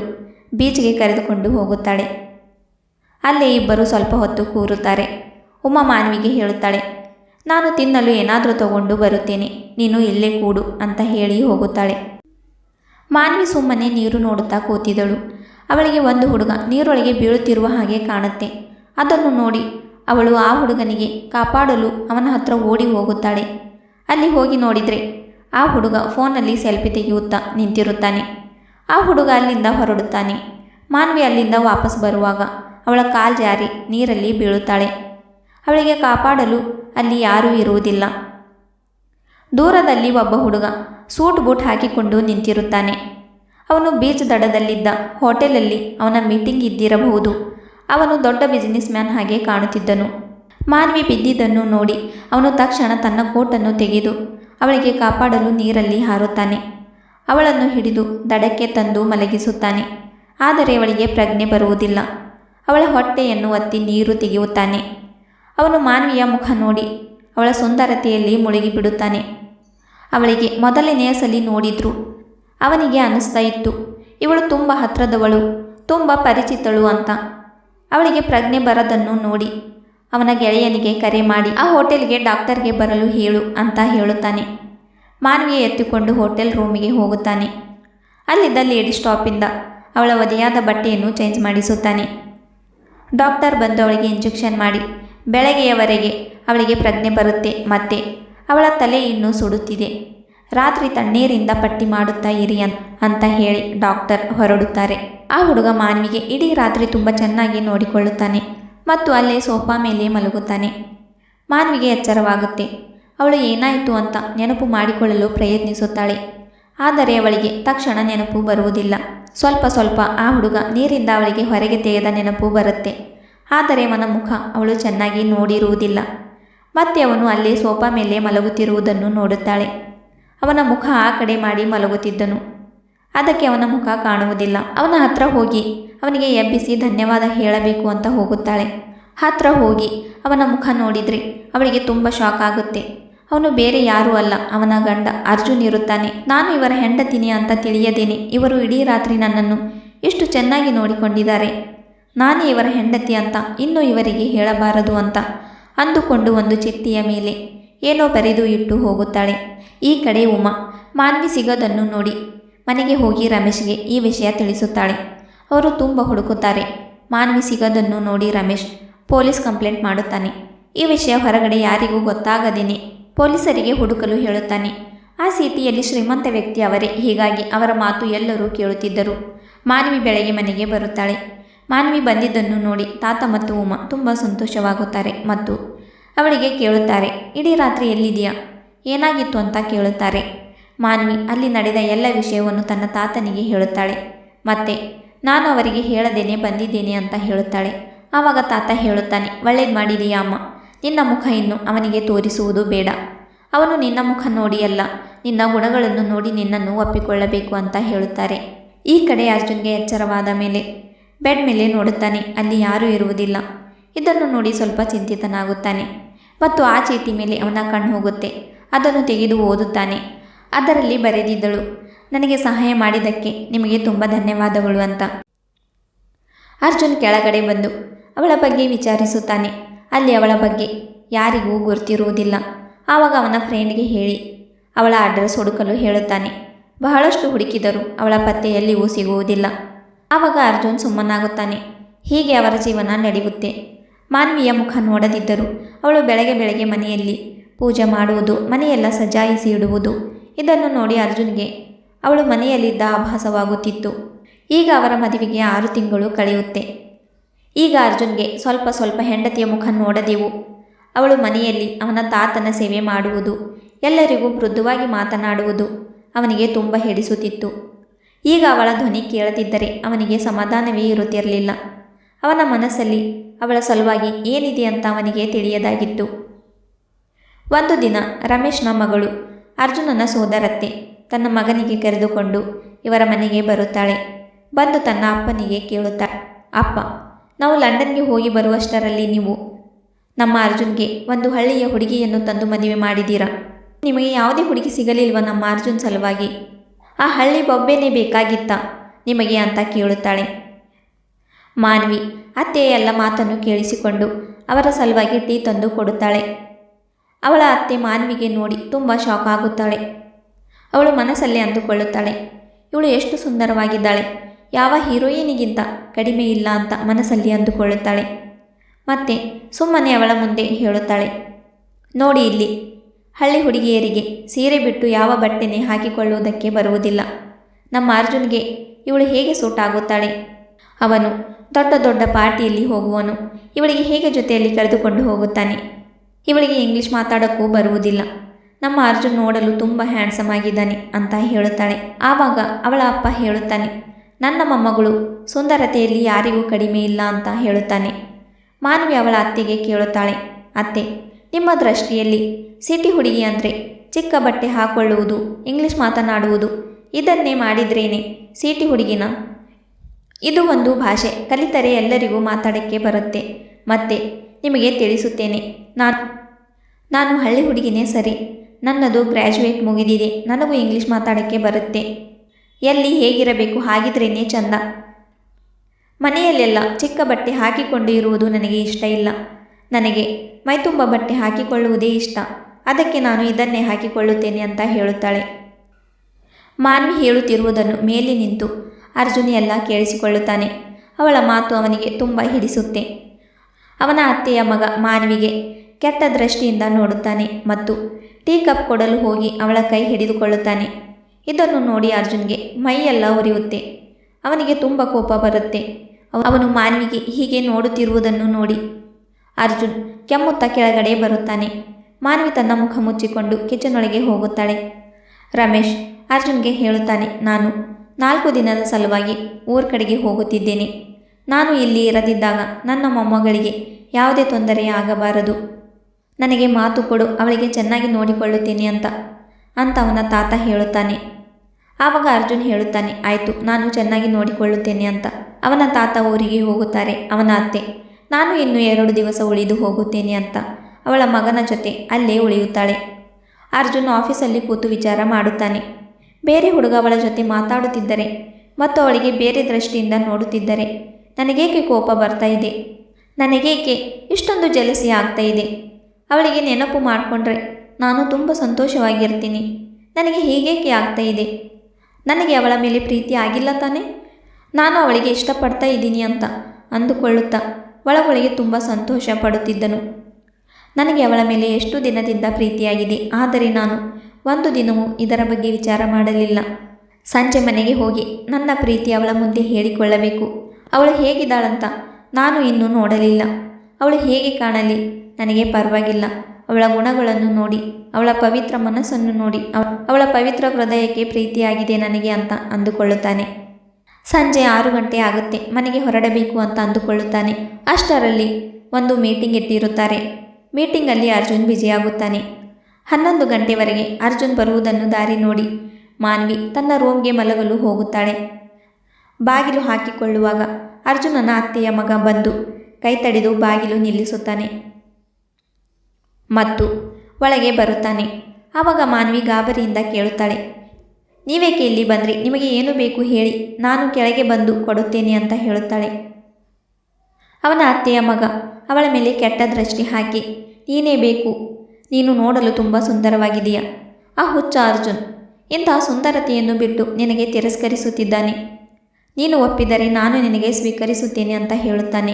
ಬೀಚ್ಗೆ ಕರೆದುಕೊಂಡು ಹೋಗುತ್ತಾಳೆ. ಅಲ್ಲೇ ಇಬ್ಬರು ಸ್ವಲ್ಪ ಹೊತ್ತು ಕೂರುತ್ತಾರೆ. ಉಮಾ ಮಾನ್ವಿಗೆ ಹೇಳುತ್ತಾಳೆ, ನಾನು ತಿನ್ನಲು ಏನಾದರೂ ತಗೊಂಡು ಬರುತ್ತೇನೆ. ನೀನು ಇಲ್ಲೇ ಕೂಡು ಅಂತ ಹೇಳಿ ಹೋಗುತ್ತಾಳೆ. ಮಾನ್ವಿ ಸುಮ್ಮನೆ ನೀರು ನೋಡುತ್ತಾ ಕೂತಿದಳು. ಅವಳಿಗೆ ಒಂದು ಹುಡುಗ ನೀರೊಳಗೆ ಬೀಳುತ್ತಿರುವ ಹಾಗೆ ಕಾಣುತ್ತೆ. ಅದನ್ನು ನೋಡಿ ಅವಳು ಆ ಹುಡುಗನಿಗೆ ಕಾಪಾಡಲು ಅವನ ಹತ್ರ ಓಡಿ ಹೋಗುತ್ತಾಳೆ. ಅಲ್ಲಿ ಹೋಗಿ ನೋಡಿದರೆ ಆ ಹುಡುಗ ಫೋನಲ್ಲಿ ಸೆಲ್ಫಿ ತೆಗೆಯುತ್ತಾ ನಿಂತಿರುತ್ತಾನೆ. ಆ ಹುಡುಗ ಅಲ್ಲಿಂದ ಹೊರಡುತ್ತಾನೆ. ಮಾನ್ವಿ ಅಲ್ಲಿಂದ ವಾಪಸ್ ಬರುವಾಗ ಅವಳ ಕಾಲು ಜಾರಿ ನೀರಲ್ಲಿ ಬೀಳುತ್ತಾಳೆ. ಅವಳಿಗೆ ಕಾಪಾಡಲು ಅಲ್ಲಿ ಯಾರೂ ಇರುವುದಿಲ್ಲ. ದೂರದಲ್ಲಿ ಒಬ್ಬ ಹುಡುಗ ಸೂಟ್ ಬೂಟ್ ಹಾಕಿಕೊಂಡು ನಿಂತಿರುತ್ತಾನೆ. ಅವನು ಬೀಚ್ ದಡದಲ್ಲಿದ್ದ ಹೋಟೆಲಲ್ಲಿ ಅವನ ಮೀಟಿಂಗ್ ಇದ್ದಿರಬಹುದು. ಅವನು ದೊಡ್ಡ ಬಿಸಿನೆಸ್ ಮ್ಯಾನ್ ಹಾಗೆ ಕಾಣುತ್ತಿದ್ದನು. ಮಾನ್ವಿ ಬಿದ್ದಿದ್ದನ್ನು ನೋಡಿ ಅವನು ತಕ್ಷಣ ತನ್ನ ಕೋಟನ್ನು ತೆಗೆದು ಅವಳಿಗೆ ಕಾಪಾಡಲು ನೀರಲ್ಲಿ ಹಾರುತ್ತಾನೆ. ಅವಳನ್ನು ಹಿಡಿದು ದಡಕ್ಕೆ ತಂದು ಮಲಗಿಸುತ್ತಾನೆ. ಆದರೆ ಅವಳಿಗೆ ಪ್ರಜ್ಞೆ ಬರುವುದಿಲ್ಲ. ಅವಳ ಹೊಟ್ಟೆಯನ್ನು ಒತ್ತಿ ನೀರು ತೆಗೆಯುತ್ತಾನೆ. ಅವನು ಮಾನ್ವಿಯ ಮುಖ ನೋಡಿ ಅವಳ ಸುಂದರತೆಯಲ್ಲಿ ಮುಳುಗಿಬಿಡುತ್ತಾನೆ. ಅವಳಿಗೆ ಮೊದಲನೆಯ ಸಲಿ ನೋಡಿದ್ರು. ಅವನಿಗೆ ಅನ್ನಿಸ್ತಾ ಇತ್ತು. ಇವಳು ತುಂಬ ಹತ್ರದವಳು, ತುಂಬ ಪರಿಚಿತಳು ಅಂತ. ಅವಳಿಗೆ ಪ್ರಜ್ಞೆ ಬರದನ್ನು ನೋಡಿ. ಅವನ ಗೆಳೆಯನಿಗೆ ಕರೆ ಮಾಡಿ, ಆ ಹೋಟೆಲ್ಗೆ ಡಾಕ್ಟರ್ಗೆ ಬರಲು ಹೇಳು ಅಂತ ಹೇಳುತ್ತಾನೆ. ಮಾನವಿಯ ಎತ್ತಿಕೊಂಡು ಹೋಟೆಲ್ ರೂಮಿಗೆ ಹೋಗುತ್ತಾನೆ. ಅಲ್ಲಿದ್ದ ಲೇಡಿ ಸ್ಟಾಪಿಂದ ಅವಳ ಒದೆಯಾದ ಬಟ್ಟೆಯನ್ನು ಚೇಂಜ್ ಮಾಡಿಸುತ್ತಾನೆ. ಡಾಕ್ಟರ್ ಬಂದು ಅವಳಿಗೆ ಇಂಜೆಕ್ಷನ್ ಮಾಡಿ, ಬೆಳಗ್ಗೆಯವರೆಗೆ ಅವಳಿಗೆ ಪ್ರಜ್ಞೆ ಬರುತ್ತೆ, ಮತ್ತೆ ಅವಳ ತಲೆ ಇನ್ನೂ ಸುಡುತ್ತಿದೆ. ರಾತ್ರಿ ತಣ್ಣೀರಿಂದ ಪಟ್ಟಿ ಮಾಡುತ್ತಾ ಇರಿ ಅಂತ ಹೇಳಿ ಡಾಕ್ಟರ್ ಹೊರಡುತ್ತಾರೆ. ಆ ಹುಡುಗ ಮಾನವಿಗೆ ಇಡೀ ರಾತ್ರಿ ತುಂಬ ಚೆನ್ನಾಗಿ ನೋಡಿಕೊಳ್ಳುತ್ತಾನೆ ಮತ್ತು ಅಲ್ಲೇ ಸೋಫಾ ಮೇಲೆ ಮಲಗುತ್ತಾನೆ. ಮಾನವಿಗೆ ಎಚ್ಚರವಾಗುತ್ತೆ. ಅವಳು ಏನಾಯಿತು ಅಂತ ನೆನಪು ಮಾಡಿಕೊಳ್ಳಲು ಪ್ರಯತ್ನಿಸುತ್ತಾಳೆ. ಆದರೆ ಅವಳಿಗೆ ತಕ್ಷಣ ನೆನಪು ಬರುವುದಿಲ್ಲ. ಸ್ವಲ್ಪ ಸ್ವಲ್ಪ ಆ ಹುಡುಗ ನೀರಿಂದ ಅವಳಿಗೆ ಹೊರಗೆ ತೆಗೆದ ನೆನಪು ಬರುತ್ತೆ. ಆದರೆ ಅವನ ಮುಖ ಅವಳು ಚೆನ್ನಾಗಿ ನೋಡಿರುವುದಿಲ್ಲ. ಮತ್ತೆ ಅವನು ಅಲ್ಲೇ ಸೋಫಾ ಮೇಲೆ ಮಲಗುತ್ತಿರುವುದನ್ನು ನೋಡುತ್ತಾಳೆ. ಅವನ ಮುಖ ಆ ಕಡೆ ಮಾಡಿ ಮಲಗುತ್ತಿದ್ದನು. ಅದಕ್ಕೆ ಅವನ ಮುಖ ಕಾಣುವುದಿಲ್ಲ. ಅವನ ಹತ್ರ ಹೋಗಿ, ಅವನಿಗೆ ಎಬ್ಬಿಸಿ ಧನ್ಯವಾದ ಹೇಳಬೇಕು ಅಂತ ಹೋಗುತ್ತಾಳೆ. ಹತ್ರ ಹೋಗಿ, ಅವನ ಮುಖ ನೋಡಿದರೆ ಅವಳಿಗೆ ತುಂಬ ಶಾಕ್ ಆಗುತ್ತೆ. ಅವನು ಬೇರೆ ಯಾರೂ ಅಲ್ಲ, ಅವನ ಗಂಡ ಅರ್ಜುನ್ ಇರುತ್ತಾನೆ. ನಾನು ಇವರ ಹೆಂಡತಿನಿ ಅಂತ ತಿಳಿಯದೇನೆ. ಇವರು ಇಡೀ ರಾತ್ರಿ ನನ್ನನ್ನು ಎಷ್ಟು ಚೆನ್ನಾಗಿ ನೋಡಿಕೊಂಡಿದ್ದಾರೆ. ನಾನೇ ಇವರ ಹೆಂಡತಿ ಅಂತ, ಇನ್ನೂ ಇವರಿಗೆ ಹೇಳಬಾರದು ಅಂತ ಅಂದುಕೊಂಡು ಒಂದು ಚಿಟ್ಟಿಯ ಮೇಲೆ ಏನೋ ಬರೆದು ಇಟ್ಟು ಹೋಗುತ್ತಾಳೆ. ಈ ಕಡೆ ಉಮಾ, ಮಾನ್ವಿ ಸಿಗೋದನ್ನು ನೋಡಿ. ಮನೆಗೆ ಹೋಗಿ ರಮೇಶ್ಗೆ ಈ ವಿಷಯ ತಿಳಿಸುತ್ತಾಳೆ. ಅವರು ತುಂಬ ಹುಡುಕುತ್ತಾರೆ. ಮಾನ್ವಿ ಸಿಗೋದನ್ನು ನೋಡಿ ರಮೇಶ್ ಪೊಲೀಸ್ ಕಂಪ್ಲೇಂಟ್ ಮಾಡುತ್ತಾನೆ. ಈ ವಿಷಯ ಹೊರಗಡೆ ಯಾರಿಗೂ ಗೊತ್ತಾಗದೇನೆ ಪೊಲೀಸರಿಗೆ ಹುಡುಕಲು ಹೇಳುತ್ತಾನೆ. ಆ ಸಿಟಿಯಲ್ಲಿ ಶ್ರೀಮಂತ ವ್ಯಕ್ತಿ ಅವರೇ. ಹೀಗಾಗಿ ಅವರ ಮಾತು ಎಲ್ಲರೂ ಕೇಳುತ್ತಿದ್ದರು. ಮಾನ್ವಿ ಬೆಳಗ್ಗೆ ಮನೆಗೆ ಬರುತ್ತಾಳೆ. ಮಾನ್ವಿ ಬಂದಿದ್ದನ್ನು ನೋಡಿ ತಾತ ಮತ್ತು ಉಮಾ ತುಂಬ ಸಂತೋಷವಾಗುತ್ತಾರೆ ಮತ್ತು ಅವಳಿಗೆ ಕೇಳುತ್ತಾರೆ, ಇಡೀ ರಾತ್ರಿ ಎಲ್ಲಿದೆಯಾ ಏನಾಗಿತ್ತು ಅಂತ ಕೇಳುತ್ತಾರೆ. ಮಾನ್ವಿ ಅಲ್ಲಿ ನಡೆದ ಎಲ್ಲ ವಿಷಯವನ್ನು ತನ್ನ ತಾತನಿಗೆ ಹೇಳುತ್ತಾಳೆ. ಮತ್ತೆ, ನಾನು ಅವರಿಗೆ ಹೇಳದೇನೆ ಬಂದಿದ್ದೇನೆ ಅಂತ ಹೇಳುತ್ತಾಳೆ. ಆವಾಗ ತಾತ ಹೇಳುತ್ತಾನೆ, ಒಳ್ಳೇದು ಮಾಡಿದೀಯಾ ಅಮ್ಮ. ನಿನ್ನ ಮುಖ ಇನ್ನು ಅವನಿಗೆ ತೋರಿಸುವುದು ಬೇಡ. ಅವನು ನಿನ್ನ ಮುಖ ನೋಡಿ ಅಲ್ಲ, ನಿನ್ನ ಗುಣಗಳನ್ನು ನೋಡಿ ನಿನ್ನನ್ನು ಒಪ್ಪಿಕೊಳ್ಳಬೇಕು ಅಂತ ಹೇಳುತ್ತಾರೆ. ಈ ಕಡೆ ಅರ್ಜುನ್ಗೆ ಎಚ್ಚರವಾದ ಮೇಲೆ, ಬೆಡ್ ಮೇಲೆ ನೋಡುತ್ತಾನೆ, ಅಲ್ಲಿ ಯಾರೂ ಇರುವುದಿಲ್ಲ. ಇದನ್ನು ನೋಡಿ ಸ್ವಲ್ಪ ಚಿಂತಿತನಾಗುತ್ತಾನೆ. ಮತ್ತು ಆ ಚೀಟಿ ಮೇಲೆ ಅವನ ಕಣ್ಣು ಹೋಗುತ್ತೆ. ಅದನ್ನು ತೆಗೆದು ಓದುತ್ತಾನೆ. ಅದರಲ್ಲಿ ಬರೆದಿದ್ದಳು, ನನಗೆ ಸಹಾಯ ಮಾಡಿದ್ದಕ್ಕೆ ನಿಮಗೆ ತುಂಬ ಧನ್ಯವಾದಗಳು ಅಂತ. ಅರ್ಜುನ್ ಕೆಳಗಡೆ ಬಂದು ಅವಳ ಬಗ್ಗೆ ವಿಚಾರಿಸುತ್ತಾನೆ. ಅಲ್ಲಿ ಅವಳ ಬಗ್ಗೆ ಯಾರಿಗೂ ಗೊತ್ತಿರುವುದಿಲ್ಲ. ಆವಾಗ ಅವನ ಫ್ರೆಂಡ್ಗೆ ಹೇಳಿ, ಅವಳ ಅಡ್ರೆಸ್ ಹುಡುಕಲು ಹೇಳುತ್ತಾನೆ. ಬಹಳಷ್ಟು ಹುಡುಕಿದರೂ ಅವಳ ಪತ್ತೆಯಲ್ಲಿಯೂ ಸಿಗುವುದಿಲ್ಲ. ಆವಾಗ ಅರ್ಜುನ್ ಸುಮ್ಮನಾಗುತ್ತಾನೆ. ಹೀಗೆ ಅವರ ಜೀವನ ನಡೆಯುತ್ತೆ. ಮಾನ್ವಿಯ ಮುಖ ನೋಡದಿದ್ದರು. ಅವಳು ಬೆಳಗ್ಗೆ ಬೆಳಗ್ಗೆ ಮನೆಯಲ್ಲಿ ಪೂಜೆ ಮಾಡುವುದು, ಮನೆಯೆಲ್ಲ ಸಜಾಯಿಸಿ ಇಡುವುದು, ಇದನ್ನು ನೋಡಿ ಅರ್ಜುನ್ಗೆ ಅವಳು ಮನೆಯಲ್ಲಿದ್ದ ಆಭಾಸವಾಗುತ್ತಿತ್ತು ಈಗ ಅವರ ಮದುವೆಗೆ ಆರು ತಿಂಗಳು ಕಳೆಯುತ್ತೆ. ಈಗ ಅರ್ಜುನ್ಗೆ ಸ್ವಲ್ಪ ಸ್ವಲ್ಪ ಹೆಂಡತಿಯ ಮುಖ ನೋಡದೆವು. ಅವಳು ಮನೆಯಲ್ಲಿ ಅವನ ತಾತನ ಸೇವೆ ಮಾಡುವುದು, ಎಲ್ಲರಿಗೂ ಮೃದುವಾಗಿ ಮಾತನಾಡುವುದು ಅವನಿಗೆ ತುಂಬ ಹಿಡಿಸುತ್ತಿತ್ತು. ಈಗ ಅವಳ ಧ್ವನಿ ಕೇಳದಿದ್ದರೆ ಅವನಿಗೆ ಸಮಾಧಾನವೇ ಇರುತ್ತಿರಲಿಲ್ಲ. ಅವನ ಮನಸ್ಸಲ್ಲಿ ಅವಳ ಸಲುವಾಗಿ ಏನಿದೆ ಅಂತ ಅವನಿಗೆ ತಿಳಿಯದಾಗಿತ್ತು. ಒಂದು ದಿನ ರಮೇಶ್ನ ಮಗಳು ಅರ್ಜುನನ ಸೋದರತ್ತೆ ತನ್ನ ಮಗನಿಗೆ ಕರೆದುಕೊಂಡು ಇವರ ಮನೆಗೆ ಬರುತ್ತಾಳೆ. ಬಂದು ತನ್ನ ಅಪ್ಪನಿಗೆ ಕೇಳುತ್ತಾಳೆ ಅಪ್ಪ, ನಾವು ಲಂಡನ್ಗೆ ಹೋಗಿ ಬರುವಷ್ಟರಲ್ಲಿ ನೀವು, ನಮ್ಮ ಅರ್ಜುನ್ಗೆ ಒಂದು ಹಳ್ಳಿಯ ಹುಡುಗಿಯನ್ನು ತಂದು ಮದುವೆ ಮಾಡಿದ್ದೀರಾ? ನಿಮಗೆ ಯಾವುದೇ ಹುಡುಗಿ ಸಿಗಲಿಲ್ವ ನಮ್ಮ ಅರ್ಜುನ್ ಸಲುವಾಗಿ? ಆ ಹಳ್ಳಿ ಬೊಬ್ಬೆನೇ ಬೇಕಾಗಿತ್ತಾ? ನಿಮಗೆ ಅಂತ ಕೇಳುತ್ತಾಳೆ. ಮಾನ್ವಿ, ಅತ್ತೆ ಎಲ್ಲ ಮಾತನ್ನು ಕೇಳಿಸಿಕೊಂಡು ಅವರ ಸಲುವಾಗಿ ಟೀ ತಂದು ಕೊಡುತ್ತಾಳೆ. ಅವಳ ಅತ್ತೆ ಮಾನ್ವಿಗೆ ನೋಡಿ ತುಂಬ ಶಾಕ್ ಆಗುತ್ತಾಳೆ. ಅವಳು ಮನಸ್ಸಲ್ಲೇ ಅಂದುಕೊಳ್ಳುತ್ತಾಳೆ. ಇವಳು ಎಷ್ಟು ಸುಂದರವಾಗಿದ್ದಾಳೆ. ಯಾವ ಹೀರೋಯಿನಿಗಿಂತ ಕಡಿಮೆ ಇಲ್ಲ ಅಂತ ಮನಸ್ಸಲ್ಲಿ ಅಂದುಕೊಳ್ಳುತ್ತಾಳೆ. ಮತ್ತೆ ಸುಮ್ಮನೆ ಅವಳ ಮುಂದೆ ಹೇಳುತ್ತಾಳೆ. ನೋಡಿ ಇಲ್ಲಿ, ಹಳ್ಳಿ ಹುಡುಗಿಯರಿಗೆ ಸೀರೆ ಬಿಟ್ಟು ಯಾವ ಬಟ್ಟೆನೇ ಹಾಕಿಕೊಳ್ಳುವುದಕ್ಕೆ ಬರುವುದಿಲ್ಲ. ನಮ್ಮ ಅರ್ಜುನ್ಗೆ ಇವಳು ಹೇಗೆ ಸೂಟ್ ಆಗುತ್ತಾಳೆ. ಅವನು ದೊಡ್ಡ ದೊಡ್ಡ ಪಾರ್ಟಿಯಲ್ಲಿ ಹೋಗುವನು. ಇವಳಿಗೆ ಹೇಗೆ ಜೊತೆಯಲ್ಲಿ ಕರೆದುಕೊಂಡು ಹೋಗುತ್ತಾನೆ? ಇವಳಿಗೆ ಇಂಗ್ಲಿಷ್ ಮಾತಾಡೋಕ್ಕೂ ಬರುವುದಿಲ್ಲ. ನಮ್ಮ ಅರ್ಜುನ್ ನೋಡಲು ತುಂಬ ಹ್ಯಾಂಡ್ಸಮ್ ಆಗಿದ್ದಾನೆ ಅಂತ ಹೇಳುತ್ತಾಳೆ. ಆವಾಗ ಅವಳ ಅಪ್ಪ ಹೇಳುತ್ತಾನೆ, ನನ್ನ ಮೊಮ್ಮಗಳು, ಸುಂದರತೆಯಲ್ಲಿ ಯಾರಿಗೂ ಕಡಿಮೆ ಇಲ್ಲ ಅಂತ ಹೇಳುತ್ತಾನೆ. ಮಾನವಿ ಅವಳ ಅತ್ತೆಗೆ ಕೇಳುತ್ತಾಳೆ, ಅತ್ತೆ, ನಿಮ್ಮ ದೃಷ್ಟಿಯಲ್ಲಿ ಸಿಟಿ ಹುಡುಗಿ ಅಂದರೆ ಚಿಕ್ಕ ಬಟ್ಟೆ ಹಾಕೊಳ್ಳುವುದು, ಇಂಗ್ಲಿಷ್ ಮಾತನಾಡುವುದು ಇದನ್ನೇ ಮಾಡಿದ್ರೇನೆ ಸಿಟಿ ಹುಡುಗಿನ ಇದು ಒಂದು ಭಾಷೆ. ಕಲಿತರೆ ಎಲ್ಲರಿಗೂ ಮಾತಾಡೋಕ್ಕೆ ಬರುತ್ತೆ. ಮತ್ತೆ ನಿಮಗೆ ತಿಳಿಸುತ್ತೇನೆ. ನಾನು ನಾನು ಹಳ್ಳಿ ಹುಡುಗಿನೇ ಸರಿ. ನನ್ನದು ಗ್ರ್ಯಾಜುಯೇಟ್ ಮುಗಿದಿದೆ. ನನಗೂ ಇಂಗ್ಲೀಷ್ ಮಾತಾಡೋಕ್ಕೆ ಬರುತ್ತೆ. ಎಲ್ಲಿ ಹೇಗಿರಬೇಕು ಹಾಗಿದ್ರೇನೇ ಚಂದ. ಮನೆಯಲ್ಲೆಲ್ಲ ಚಿಕ್ಕ ಬಟ್ಟೆ ಹಾಕಿಕೊಂಡು ಇರುವುದು ನನಗೆ ಇಷ್ಟ ಇಲ್ಲ. ನನಗೆ ಮೈತುಂಬ ಬಟ್ಟೆ ಹಾಕಿಕೊಳ್ಳುವುದೇ ಇಷ್ಟ. ಅದಕ್ಕೆ ನಾನು ಇದನ್ನೇ ಹಾಕಿಕೊಳ್ಳುತ್ತೇನೆ ಅಂತ ಹೇಳುತ್ತಾಳೆ. ಮಾನ್ವಿ ಹೇಳುತ್ತಿರುವುದನ್ನು ಮೇಲೆ ನಿಂತು ಅರ್ಜುನ್ ಎಲ್ಲ ಕೇಳಿಸಿಕೊಳ್ಳುತ್ತಾನೆ. ಅವಳ ಮಾತು ಅವನಿಗೆ ತುಂಬ ಹಿಡಿಸುತ್ತೆ. ಅವನ ಅತ್ತೆಯ ಮಗ ಮಾನವಿಗೆ ಕೆಟ್ಟ ದೃಷ್ಟಿಯಿಂದ ನೋಡುತ್ತಾನೆ ಮತ್ತು ಟೀ ಕಪ್ ಕೊಡಲು ಹೋಗಿ ಅವಳ ಕೈ ಹಿಡಿದುಕೊಳ್ಳುತ್ತಾನೆ. ಇದನ್ನು ನೋಡಿ ಅರ್ಜುನ್ಗೆ ಮೈಯೆಲ್ಲ ಉರಿಯುತ್ತೆ. ಅವನಿಗೆ ತುಂಬ ಕೋಪ ಬರುತ್ತೆ. ಅವನು ಮಾನವಿಗೆ ಹೀಗೆ ನೋಡುತ್ತಿರುವುದನ್ನು ನೋಡಿ ಅರ್ಜುನ್ ಕೆಮ್ಮುತ್ತ ಕೆಳಗಡೆ ಬರುತ್ತಾನೆ. ಮಾನವಿ ತನ್ನ ಮುಖ ಮುಚ್ಚಿಕೊಂಡು ಕಿಚನ್ ಒಳಗೆ ಹೋಗುತ್ತಾಳೆ. ರಮೇಶ್ ಅರ್ಜುನ್ಗೆ ಹೇಳುತ್ತಾನೆ, ನಾನು ನಾಲ್ಕು ದಿನದ ಸಲುವಾಗಿ ಊರ ಕಡೆಗೆ ಹೋಗುತ್ತಿದ್ದೇನೆ. ನಾನು ಇಲ್ಲಿ ಇರದಿದ್ದಾಗ ನನ್ನ ಮೊಮ್ಮಗಳಿಗೆ ಯಾವುದೇ ತೊಂದರೆ ಆಗಬಾರದು. ನನಗೆ ಮಾತು ಕೊಡು, ಅವಳಿಗೆ ಚೆನ್ನಾಗಿ ನೋಡಿಕೊಳ್ಳುತ್ತೇನೆ ಅಂತ. ಅಂತ ಅವನ ತಾತ ಹೇಳುತ್ತಾನೆ. ಆವಾಗ ಅರ್ಜುನ್ ಹೇಳುತ್ತಾನೆ, ಆಯಿತು, ನಾನು ಚೆನ್ನಾಗಿ ನೋಡಿಕೊಳ್ಳುತ್ತೇನೆ ಅಂತ. ಅವನ ತಾತ ಊರಿಗೆ ಹೋಗುತ್ತಾರೆ, ಅವನ ಅತ್ತೆ, ನಾನು ಇನ್ನು ಎರಡು ದಿವಸ ಉಳಿದು ಹೋಗುತ್ತೇನೆ ಅಂತ. ಅವಳ ಮಗನ ಜೊತೆ ಅಲ್ಲೇ ಉಳಿಯುತ್ತಾಳೆ. ಅರ್ಜುನ್ ಆಫೀಸಲ್ಲಿ ಕೂತು ವಿಚಾರ ಮಾಡುತ್ತಾನೆ. ಬೇರೆ ಹುಡುಗ ಅವಳ ಜೊತೆ ಮಾತಾಡುತ್ತಿದ್ದರೆ ಮತ್ತು ಅವಳಿಗೆ ಬೇರೆ ದೃಷ್ಟಿಯಿಂದ ನೋಡುತ್ತಿದ್ದರೆ, ನನಗೇಕೆ ಕೋಪ ಬರ್ತಾ ಇದೆ? ನನಗೇಕೆ ಇಷ್ಟೊಂದು ಜಲಸಿ ಆಗ್ತಾ ಇದೆ? ಅವಳಿಗೆ ನೆನಪು ಮಾಡಿಕೊಂಡ್ರೆ ನಾನು ತುಂಬ ಸಂತೋಷವಾಗಿರ್ತೀನಿ. ನನಗೆ ಹೀಗೇಕೆ ಆಗ್ತಾ ಇದೆ? ನನಗೆ ಅವಳ ಮೇಲೆ ಪ್ರೀತಿ ಆಗಿಲ್ಲ ತಾನೇ? ನಾನು ಅವಳಿಗೆ ಇಷ್ಟಪಡ್ತಾ ಇದ್ದೀನಿ ಅಂತ ಅಂದುಕೊಳ್ಳುತ್ತಾ ಒಳಗೊಳಗೆ ತುಂಬ ಸಂತೋಷ ಪಡುತ್ತಿದ್ದನು. ನನಗೆ ಅವಳ ಮೇಲೆ ಎಷ್ಟು ದಿನದಿಂದ ಪ್ರೀತಿಯಾಗಿದೆ, ಆದರೆ ನಾನು ಒಂದು ದಿನವೂ ಇದರ ಬಗ್ಗೆ ವಿಚಾರ ಮಾಡಲಿಲ್ಲ. ಸಂಜೆ ಮನೆಗೆ ಹೋಗಿ ನನ್ನ ಪ್ರೀತಿ ಅವಳ ಮುಂದೆ ಹೇಳಿಕೊಳ್ಳಬೇಕು. ಅವಳು ಹೇಗಿದ್ದಾಳಂತ ನಾನು ಇನ್ನೂ ನೋಡಲಿಲ್ಲ. ಅವಳು ಹೇಗೆ ಕಾಣಲಿ ನನಗೆ ಪರವಾಗಿಲ್ಲ. ಅವಳ ಗುಣಗಳನ್ನು ನೋಡಿ, ಅವಳ ಪವಿತ್ರ ಮನಸ್ಸನ್ನು ನೋಡಿ, ಅವ- ಅವಳ ಪವಿತ್ರ ಹೃದಯಕ್ಕೆ ಪ್ರೀತಿಯಾಗಿದೆ ನನಗೆ ಅಂತ ಅಂದುಕೊಳ್ಳುತ್ತಾನೆ. ಸಂಜೆ ಆರು ಗಂಟೆ ಆಗುತ್ತೆ, ಮನೆಗೆ ಹೊರಡಬೇಕು ಅಂತ ಅಂದುಕೊಳ್ಳುತ್ತಾನೆ. ಅಷ್ಟರಲ್ಲಿ ಒಂದು ಮೀಟಿಂಗ್ ಇಟ್ಟಿರುತ್ತಾರೆ ಮೀಟಿಂಗಲ್ಲಿ ಅರ್ಜುನ್ ಬ್ಯುಸಿಯಾಗುತ್ತಾನೆ ಹನ್ನೊಂದು ಗಂಟೆವರೆಗೆ ಅರ್ಜುನ್ ಬರುವುದನ್ನು ದಾರಿ ನೋಡಿ. ಮಾನ್ವಿ ತನ್ನ ರೂಮ್ಗೆ ಮಲಗಲು ಹೋಗುತ್ತಾಳೆ. ಬಾಗಿಲು ಹಾಕಿಕೊಳ್ಳುವಾಗ ಅರ್ಜುನನ ಅತ್ತೆಯ ಮಗ ಬಂದು ಕೈ ತಡೆದು ಬಾಗಿಲು ನಿಲ್ಲಿಸುತ್ತಾನೆ. ಮತ್ತು ಒಳಗೆ ಬರುತ್ತಾನೆ. ಆವಾಗ ಮಾನ್ವಿ ಗಾಬರಿಯಿಂದ ಕೇಳುತ್ತಾಳೆ. ನೀವೇಕೆ ಇಲ್ಲಿ ಬಂದ್ರಿ? ನಿಮಗೆ ಏನು ಬೇಕು ಹೇಳಿ. ನಾನು ಕೆಳಗೆ ಬಂದು ಕೊಡುತ್ತೇನೆ ಅಂತ ಹೇಳುತ್ತಾಳೆ. ಅವನ ಅತ್ತೆಯ ಮಗ ಅವಳ ಮೇಲೆ ಕೆಟ್ಟ ದೃಷ್ಟಿ ಹಾಕಿ, ನೀನೇ ಬೇಕು. ನೀನು ನೋಡಲು ತುಂಬ ಸುಂದರವಾಗಿದೆಯಾ ಆ ಹುಚ್ಚ ಅರ್ಜುನ್, ಇಂತಹ ಸುಂದರತೆಯನ್ನು ಬಿಟ್ಟು ನಿನಗೆ ತಿರಸ್ಕರಿಸುತ್ತಿದ್ದಾನೆ. ನೀನು ಒಪ್ಪಿದರೆ ನಾನು ನಿನಗೆ ಸ್ವೀಕರಿಸುತ್ತೇನೆ ಅಂತ ಹೇಳುತ್ತಾನೆ.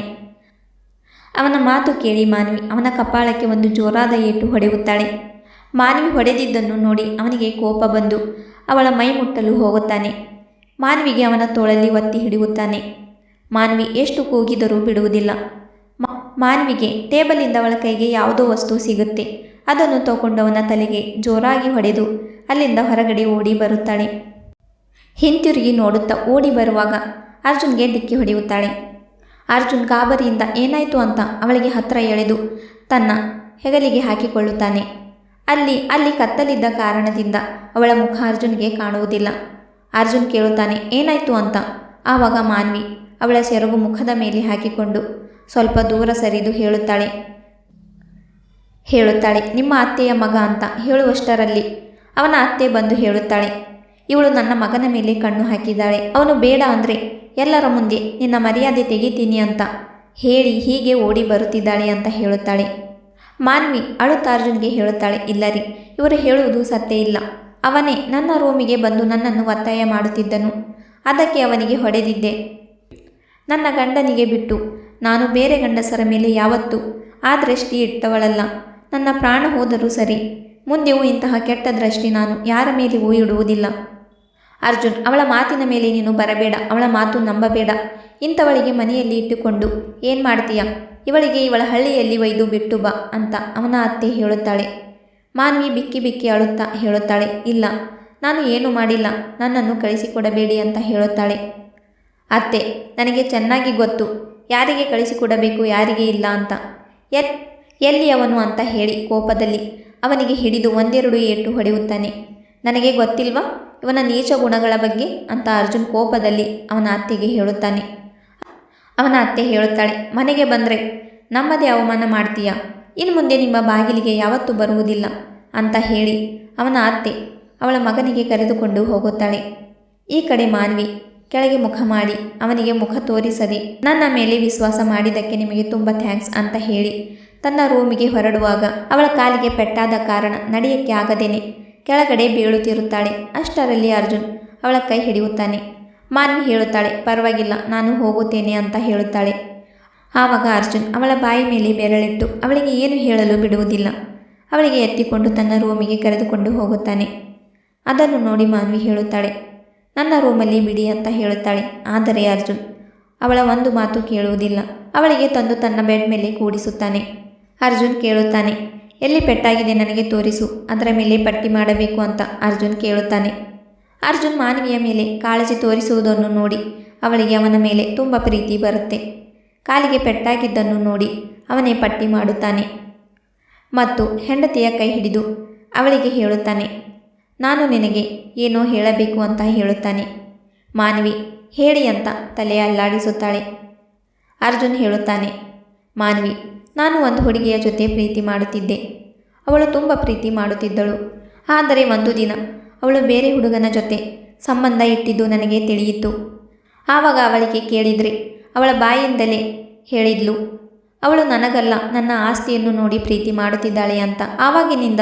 ಅವನ ಮಾತು ಕೇಳಿ ಮಾನವಿ ಅವನ ಕಪಾಳಕ್ಕೆ ಒಂದು ಜೋರಾದ ಏಟು ಹೊಡೆಯುತ್ತಾಳೆ. ಮಾನವಿ ಹೊಡೆದಿದ್ದನ್ನು ನೋಡಿ ಅವನಿಗೆ ಕೋಪ ಬಂದು ಅವಳ ಮೈ ಮುಟ್ಟಲು ಹೋಗುತ್ತಾನೆ. ಮಾನವಿಗೆ ಅವನ ತೋಳಲ್ಲಿ ಒತ್ತಿ ಹಿಡಿಯುತ್ತಾನೆ. ಮಾನವಿ ಎಷ್ಟು ಕೂಗಿದರೂ ಬಿಡುವುದಿಲ್ಲ. ಮಾನ್ವಿಗೆ ಟೇಬಲಿಂದ ಅವಳ ಕೈಗೆ ಯಾವುದೋ ವಸ್ತು ಸಿಗುತ್ತೆ. ಅದನ್ನು ತಗೊಂಡವನ ತಲೆಗೆ ಜೋರಾಗಿ ಹೊಡೆದು ಅಲ್ಲಿಂದ ಹೊರಗಡೆ ಓಡಿ ಬರುತ್ತಾಳೆ. ಹಿಂತಿರುಗಿ ನೋಡುತ್ತಾ ಓಡಿ ಬರುವಾಗ ಅರ್ಜುನ್ಗೆ ಡಿಕ್ಕಿ ಹೊಡೆಯುತ್ತಾಳೆ. ಅರ್ಜುನ್ ಗಾಬರಿಯಿಂದ ಏನಾಯಿತು ಅಂತ ಅವಳಿಗೆ ಹತ್ತಿರ ಎಳೆದು ತನ್ನ ಹೆಗಲಿಗೆ ಹಾಕಿಕೊಳ್ಳುತ್ತಾನೆ. ಅಲ್ಲಿ ಅಲ್ಲಿ ಕತ್ತಲಿದ್ದ ಕಾರಣದಿಂದ ಅವಳ ಮುಖ ಅರ್ಜುನ್ಗೆ ಕಾಣುವುದಿಲ್ಲ. ಅರ್ಜುನ್ ಕೇಳುತ್ತಾನೆ, ಏನಾಯಿತು ಅಂತ? ಆವಾಗ ಮಾನ್ವಿ ಅವಳ ಸೆರಗು ಮುಖದ ಮೇಲೆ ಹಾಕಿಕೊಂಡು ಸ್ವಲ್ಪ ದೂರ ಸರಿದು ಹೇಳುತ್ತಾಳೆ. ಹೇಳುತ್ತಾಳೆ, ನಿಮ್ಮ ಅತ್ತೆಯ ಮಗ ಅಂತ ಹೇಳುವಷ್ಟರಲ್ಲಿ ಅವನ ಅತ್ತೆ ಬಂದು ಹೇಳುತ್ತಾಳೆ, ಇವಳು ನನ್ನ ಮಗನ ಮೇಲೆ ಕಣ್ಣು ಹಾಕಿದ್ದಾಳೆ, ಅವನು ಬೇಡ ಅಂದರೆ ಎಲ್ಲರ ಮುಂದೆ ನಿನ್ನ ಮರ್ಯಾದೆ ತೆಗಿತೀನಿ ಅಂತ ಹೇಳಿ ಹೀಗೆ ಓಡಿ ಬರುತ್ತಿದ್ದಾಳೆ ಅಂತ ಹೇಳುತ್ತಾಳೆ. ಮಾನ್ವಿ ಅಳುತ್ತ ಅರ್ಜುನ್ಗೆ ಹೇಳುತ್ತಾಳೆ, ಇಲ್ಲ ರೀ, ಇವರು ಹೇಳುವುದು ಸತ್ಯ ಇಲ್ಲ. ಅವನೇ ನನ್ನ ರೂಮಿಗೆ ಬಂದು ನನ್ನನ್ನು ಒತ್ತಾಯ ಮಾಡುತ್ತಿದ್ದನು. ಅದಕ್ಕೆ ಅವನಿಗೆ ಹೊಡೆದಿದ್ದೆ. ನನ್ನ ಗಂಡನಿಗೆ ಬಿಟ್ಟು, ನಾನು ಬೇರೆ ಗಂಡಸರ ಮೇಲೆ ಯಾವತ್ತೂ ಆ ದೃಷ್ಟಿ ಇಟ್ಟವಳಲ್ಲ. ನನ್ನ ಪ್ರಾಣ ಹೋದರೂ ಸರಿ. ಮುಂದೆಯೂ ಇಂತಹ ಕೆಟ್ಟ ದೃಷ್ಟಿ ನಾನು ಯಾರ ಮೇಲೆಯೂ ಇಡುವುದಿಲ್ಲ ಅರ್ಜುನ್, ಅವಳ ಮಾತಿನ ಮೇಲೆ ನೀನು ಬರಬೇಡ, ಅವಳ ಮಾತು ನಂಬಬೇಡ. ಇಂಥವಳಿಗೆ ಮನೆಯಲ್ಲಿ ಇಟ್ಟುಕೊಂಡು, ಏನು ಮಾಡ್ತೀಯ? ಇವಳಿಗೆ ಇವಳ ಹಳ್ಳಿಯಲ್ಲಿ ಒಯ್ದು ಬಿಟ್ಟು ಬಾ ಅಂತ ಅವನ ಅತ್ತೆ ಹೇಳುತ್ತಾಳೆ. ಮಾನ್ವಿ ಬಿಕ್ಕಿ ಬಿಕ್ಕಿ ಅಳುತ್ತಾ ಹೇಳುತ್ತಾಳೆ, ಇಲ್ಲ, ನಾನು ಏನು ಮಾಡಿಲ್ಲ, ನನ್ನನ್ನು ಕಳಿಸಿಕೊಡಬೇಡಿ ಅಂತ ಹೇಳುತ್ತಾಳೆ. ಅತ್ತೆ, ನನಗೆ ಚೆನ್ನಾಗಿ ಗೊತ್ತು, ಯಾರಿಗೆ ಕಳಿಸಿಕೊಡಬೇಕು, ಯಾರಿಗೆ ಇಲ್ಲ ಅಂತ. ಎತ್ ಎಲ್ಲಿ ಅವನು ಅಂತ ಹೇಳಿ ಕೋಪದಲ್ಲಿ ಅವನಿಗೆ ಹಿಡಿದು ಒಂದೆರಡು ಏಟು ಹೊಡೆಯುತ್ತಾನೆ. ನನಗೆ ಗೊತ್ತಿಲ್ವಾ? ಇವನ ನೀಚ ಗುಣಗಳ ಬಗ್ಗೆ ಅಂತ ಅರ್ಜುನ್ ಕೋಪದಲ್ಲಿ ಅವನ ಅತ್ತೆಗೆ ಹೇಳುತ್ತಾನೆ. ಅವನ ಅತ್ತೆ ಹೇಳುತ್ತಾಳೆ, ಮನೆಗೆ ಬಂದರೆ ನಮ್ಮದೇ ಅವಮಾನ ಮಾಡ್ತೀಯಾ? ಇನ್ನು ಮುಂದೆ ನಿಮ್ಮ ಬಾಗಿಲಿಗೆ ಯಾವತ್ತೂ ಬರುವುದಿಲ್ಲ ಅಂತ ಹೇಳಿ ಅವನ ಅತ್ತೆ ಅವಳ ಮಗನಿಗೆ ಕರೆದುಕೊಂಡು ಹೋಗುತ್ತಾಳೆ. ಈ ಕಡೆ ಮಾನ್ವಿ ಕೆಳಗೆ ಮುಖ ಮಾಡಿ ಅವನಿಗೆ ಮುಖ ತೋರಿಸದೆ ನನ್ನ ಮೇಲೆ ವಿಶ್ವಾಸ ಮಾಡಿದ್ದಕ್ಕೆ ನಿಮಗೆ ತುಂಬ ಥ್ಯಾಂಕ್ಸ್ ಅಂತ ಹೇಳಿ ತನ್ನ ರೂಮಿಗೆ ಹೊರಡುವಾಗ ಅವಳ ಕಾಲಿಗೆ ಪೆಟ್ಟಾದ ಕಾರಣ ನಡೆಯಕ್ಕೆ ಆಗದೇನೆ. ಕೆಳಗಡೆ ಬೀಳುತ್ತಿರುತ್ತಾಳೆ. ಅಷ್ಟರಲ್ಲಿ ಅರ್ಜುನ್ ಅವಳ ಕೈ ಹಿಡಿಯುತ್ತಾನೆ. ಮಾನ್ವಿ ಹೇಳುತ್ತಾಳೆ, ಪರವಾಗಿಲ್ಲ, ನಾನು ಹೋಗುತ್ತೇನೆ ಅಂತ ಹೇಳುತ್ತಾಳೆ. ಆವಾಗ ಅರ್ಜುನ್ ಅವಳ ಬಾಯಿ ಮೇಲೆ ಬೆರಳಿಟ್ಟು ಅವಳಿಗೆ ಏನು ಹೇಳಲು ಬಿಡುವುದಿಲ್ಲ. ಅವಳಿಗೆ ಎತ್ತಿಕೊಂಡು ತನ್ನ ರೂಮಿಗೆ ಕರೆದುಕೊಂಡು ಹೋಗುತ್ತಾನೆ. ಅದನ್ನು ನೋಡಿ ಮಾನ್ವಿ ಹೇಳುತ್ತಾಳೆ, ನನ್ನ ರೂಮಲ್ಲಿ ಬಿಡಿ ಅಂತ ಹೇಳುತ್ತಾಳೆ. ಆದರೆ ಅರ್ಜುನ್ ಅವಳ ಒಂದು ಮಾತು ಕೇಳುವುದಿಲ್ಲ. ಅವಳಿಗೆ ತಂದು ತನ್ನ ಬೆಡ್ ಮೇಲೆ ಕೂಡಿಸುತ್ತಾನೆ. ಅರ್ಜುನ್ ಕೇಳುತ್ತಾನೆ. ಎಲ್ಲಿ ಪೆಟ್ಟಾಗಿದೆ ನನಗೆ ತೋರಿಸು. ಅದರ ಮೇಲೆ ಪಟ್ಟಿ ಮಾಡಬೇಕು ಅಂತ ಅರ್ಜುನ್ ಕೇಳುತ್ತಾನೆ. ಅರ್ಜುನ್ ಮಾನವಿಯ ಮೇಲೆ ಕಾಳಜಿ ತೋರಿಸುವುದನ್ನು ನೋಡಿ, ಅವಳಿಗೆ ಅವನ ಮೇಲೆ ತುಂಬ ಪ್ರೀತಿ ಬರುತ್ತೆ. ಕಾಲಿಗೆ ಪೆಟ್ಟಾಗಿದ್ದನ್ನು ನೋಡಿ ಅವನೇ ಪಟ್ಟಿ ಮಾಡುತ್ತಾನೆ. ಮತ್ತು ಹೆಂಡತಿಯ ಕೈ ಹಿಡಿದು ಅವಳಿಗೆ ಹೇಳುತ್ತಾನೆ, ನಾನು ನಿನಗೆ ಏನೋ ಹೇಳಬೇಕು ಅಂತ ಹೇಳುತ್ತಾನೆ. ಮಾನವಿ ಹೇಳಿ ಅಂತ ತಲೆ ಅಲ್ಲಾಡಿಸುತ್ತಾಳೆ. ಅರ್ಜುನ್ ಹೇಳುತ್ತಾನೆ ಮಾನವಿ, ನಾನು ಒಂದು ಹುಡುಗಿಯ ಜೊತೆ ಪ್ರೀತಿ ಮಾಡುತ್ತಿದ್ದೆ. ಅವಳು ತುಂಬ ಪ್ರೀತಿ ಮಾಡುತ್ತಿದ್ದಳು. ಆದರೆ ಒಂದು ದಿನ ಅವಳು ಬೇರೆ ಹುಡುಗನ ಜೊತೆ ಸಂಬಂಧ ಇಟ್ಟಿದ್ದು ನನಗೆ ತಿಳಿಯಿತು. ಆವಾಗ ಅವಳಿಗೆ ಕೇಳಿದರೆ ಅವಳ ಬಾಯಿಂದಲೇ ಹೇಳಿದ್ಲು. ಅವಳು ನನಗಲ್ಲ, ನನ್ನ ಆಸ್ತಿಯನ್ನು ನೋಡಿ ಪ್ರೀತಿ ಮಾಡುತ್ತಿದ್ದಾಳೆ ಅಂತ. ಆವಾಗಿನಿಂದ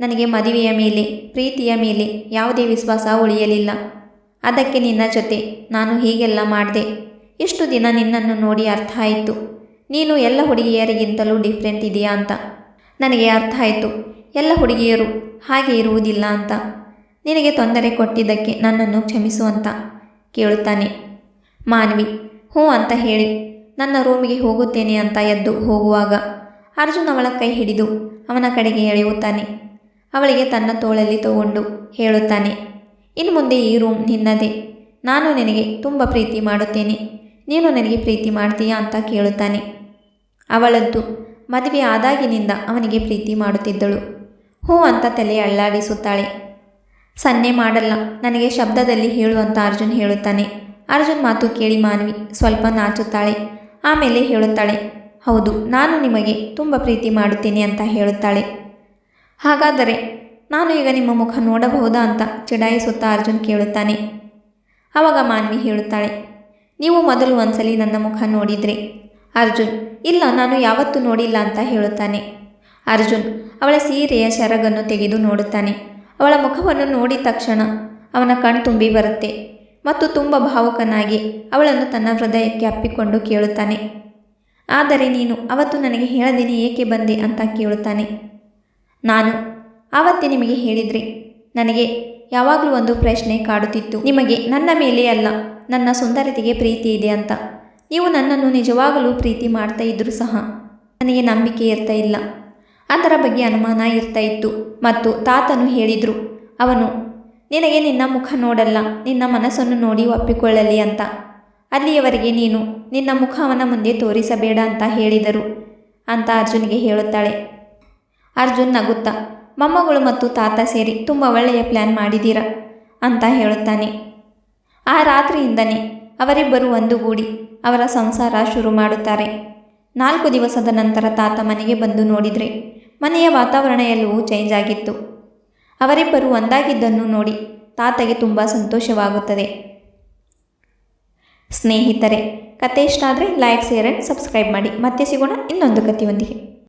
ನನಗೆ ಮದುವೆಯ ಮೇಲೆ, ಪ್ರೀತಿಯ ಮೇಲೆ ಯಾವುದೇ ವಿಶ್ವಾಸ ಉಳಿಯಲಿಲ್ಲ. ಅದಕ್ಕೆ ನಿನ್ನ ಜೊತೆ ನಾನು ಹೀಗೆಲ್ಲ ಮಾಡಿದೆ. ಇಷ್ಟು ದಿನ ನಿನ್ನನ್ನು ನೋಡಿ ಅರ್ಥ ಆಯಿತು. ನೀನು ಎಲ್ಲ ಹುಡುಗಿಯರಿಗಿಂತಲೂ ಡಿಫ್ರೆಂಟ್ ಇದೆಯಾ ಅಂತ. ನನಗೆ ಅರ್ಥ ಆಯಿತು. ಎಲ್ಲ ಹುಡುಗಿಯರು ಹಾಗೆ ಇರುವುದಿಲ್ಲ ಅಂತ. ನಿನಗೆ ತೊಂದರೆ ಕೊಟ್ಟಿದ್ದಕ್ಕೆ ನನ್ನನ್ನು ಕ್ಷಮಿಸು ಅಂತ ಕೇಳುತ್ತಾನೆ. ಮಾನ್ವಿ, ಹ್ಞೂ ಅಂತ ಹೇಳಿ. ನನ್ನ ರೂಮಿಗೆ ಹೋಗುತ್ತೇನೆ ಅಂತ ಎದ್ದು ಹೋಗುವಾಗ ಅರ್ಜುನ್ ಅವಳ ಕೈ ಹಿಡಿದು ಅವನ ಕಡೆಗೆ ಎಳೆಯುತ್ತಾನೆ. ಅವಳಿಗೆ ತನ್ನ ತೋಳಲ್ಲಿ ತಗೊಂಡು ಹೇಳುತ್ತಾನೆ, ಇನ್ನು ಮುಂದೆ ಈ ರೂಮ್ ನಿನ್ನದೇ. ನಾನು ನಿನಗೆ ತುಂಬ ಪ್ರೀತಿ ಮಾಡುತ್ತೇನೆ. ನೀನು ನನಗೆ ಪ್ರೀತಿ ಮಾಡ್ತೀಯಾ ಅಂತ ಕೇಳುತ್ತಾನೆ. ಅವಳಂತೂ ಮದುವೆ ಆದಾಗಿನಿಂದ ಅವನಿಗೆ ಪ್ರೀತಿ ಮಾಡುತ್ತಿದ್ದಳು. ಹೂ ಅಂತ ತಲೆ ಅಳ್ಳಾಡಿಸುತ್ತಾಳೆ ಸನ್ನೆ ಮಾಡಲ್ಲ, ನನಗೆ ಶಬ್ದದಲ್ಲಿ ಹೇಳು ಅಂತ ಅರ್ಜುನ್ ಹೇಳುತ್ತಾನೆ. ಅರ್ಜುನ್ ಮಾತು ಕೇಳಿ ಮಾನ್ವಿ ಸ್ವಲ್ಪ ನಾಚುತ್ತಾಳೆ. ಆಮೇಲೆ ಹೇಳುತ್ತಾಳೆ, ಹೌದು, ನಾನು ನಿಮಗೆ ತುಂಬ ಪ್ರೀತಿ ಮಾಡುತ್ತೇನೆ ಅಂತ ಹೇಳುತ್ತಾಳೆ. ಹಾಗಾದರೆ ನಾನು ಈಗ ನಿಮ್ಮ ಮುಖ ನೋಡಬಹುದಾ ಅಂತ ಚಿಡಾಯಿಸುತ್ತಾ ಅರ್ಜುನ್ ಕೇಳುತ್ತಾನೆ. ಆವಾಗ ಮಾನ್ವಿ ಹೇಳುತ್ತಾಳೆ, ನೀವು ಮೊದಲು ಒಂದ್ಸಲಿ ನನ್ನ ಮುಖ ನೋಡಿದ್ರಿ ಅರ್ಜುನ್, ಇಲ್ಲ, ನಾನು ಯಾವತ್ತೂ ನೋಡಿಲ್ಲ ಅಂತ ಹೇಳುತ್ತಾನೆ. ಅರ್ಜುನ್, ಅವಳ ಸೀರೆಯ ಶರಗನ್ನು ತೆಗೆದು ನೋಡುತ್ತಾನೆ. ಅವಳ ಮುಖವನ್ನು ನೋಡಿದ ತಕ್ಷಣ ಅವನ ಕಣ್ ತುಂಬಿ ಬರುತ್ತೆ ಮತ್ತು ತುಂಬ ಭಾವುಕನಾಗಿ ಅವಳನ್ನು ತನ್ನ ಹೃದಯಕ್ಕೆ ಅಪ್ಪಿಕೊಂಡು ಕೇಳುತ್ತಾನೆ. ಆದರೆ ನೀನು ಅವತ್ತು ನನಗೆ ಹೇಳದೇನೆ, ಏಕೆ ಬಂದೆ ಅಂತ ಕೇಳುತ್ತಾನೆ. ನಾನು ಆವತ್ತೇ ನಿಮಗೆ ಹೇಳಿದ್ರಿ, ನನಗೆ ಯಾವಾಗಲೂ ಒಂದು ಪ್ರಶ್ನೆ ಕಾಡುತ್ತಿತ್ತು. ನಿಮಗೆ ನನ್ನ ಮೇಲೆ ಅಲ್ಲ ನನ್ನ ಸುಂದರತೆಗೆ ಪ್ರೀತಿ ಇದೆ ಅಂತ. ನೀವು ನನ್ನನ್ನು ನಿಜವಾಗಲೂ ಪ್ರೀತಿ ಮಾಡ್ತಾ ಇದ್ದರೂ ಸಹ ನನಗೆ ನಂಬಿಕೆ ಇರ್ತಾ ಇಲ್ಲ. ಅದರ ಬಗ್ಗೆ ಅನುಮಾನ ಇರ್ತಾ ಇತ್ತು ಮತ್ತು ತಾತನು ಹೇಳಿದರು, ಅವನು, ನಿನಗೆ ನಿನ್ನ ಮುಖ ನೋಡಲ್ಲ, ನಿನ್ನ ಮನಸ್ಸನ್ನು ನೋಡಿ ಒಪ್ಪಿಕೊಳ್ಳಲಿ ಅಂತ. ಅಲ್ಲಿಯವರೆಗೆ ನೀನು ನಿನ್ನ ಮುಖ ಅವನ ಮುಂದೆ ತೋರಿಸಬೇಡ ಅಂತ ಹೇಳಿದರು ಅಂತ ಅರ್ಜುನ್ಗೆ ಹೇಳುತ್ತಾಳೆ. ಅರ್ಜುನ್ ನಗುತ್ತಾ, ಮೊಮ್ಮಗಳು ಮತ್ತು ತಾತ ಸೇರಿ ತುಂಬ ಒಳ್ಳೆಯ ಪ್ಲ್ಯಾನ್ ಮಾಡಿದ್ದೀರಾ? ಅಂತ ಹೇಳುತ್ತಾನೆ. ಆ ರಾತ್ರಿಯಿಂದನೇ ಅವರಿಬ್ಬರು ಒಂದುಗೂಡಿ ಅವರ ಸಂಸಾರ ಶುರು ಮಾಡುತ್ತಾರೆ. ನಾಲ್ಕು ದಿವಸದ ನಂತರ ತಾತ ಮನೆಗೆ ಬಂದು ನೋಡಿದರೆ ಮನೆಯ ವಾತಾವರಣ ಎಲ್ಲವೂ ಚೇಂಜ್ ಆಗಿತ್ತು. ಅವರಿಬ್ಬರು ಒಂದಾಗಿದ್ದನ್ನು ನೋಡಿ ತಾತಗೆ ತುಂಬ ಸಂತೋಷವಾಗುತ್ತದೆ. ಸ್ನೇಹಿತರೆ ಕತೆ ಇಷ್ಟ ಆದರೆ ಲೈಕ್ ಶೇರ್ ಆ್ಯಂಡ್ ಸಬ್ಸ್ಕ್ರೈಬ್ ಮಾಡಿ. ಮತ್ತೆ ಸಿಗೋಣ ಇನ್ನೊಂದು ಕಥೆಯೊಂದಿಗೆ.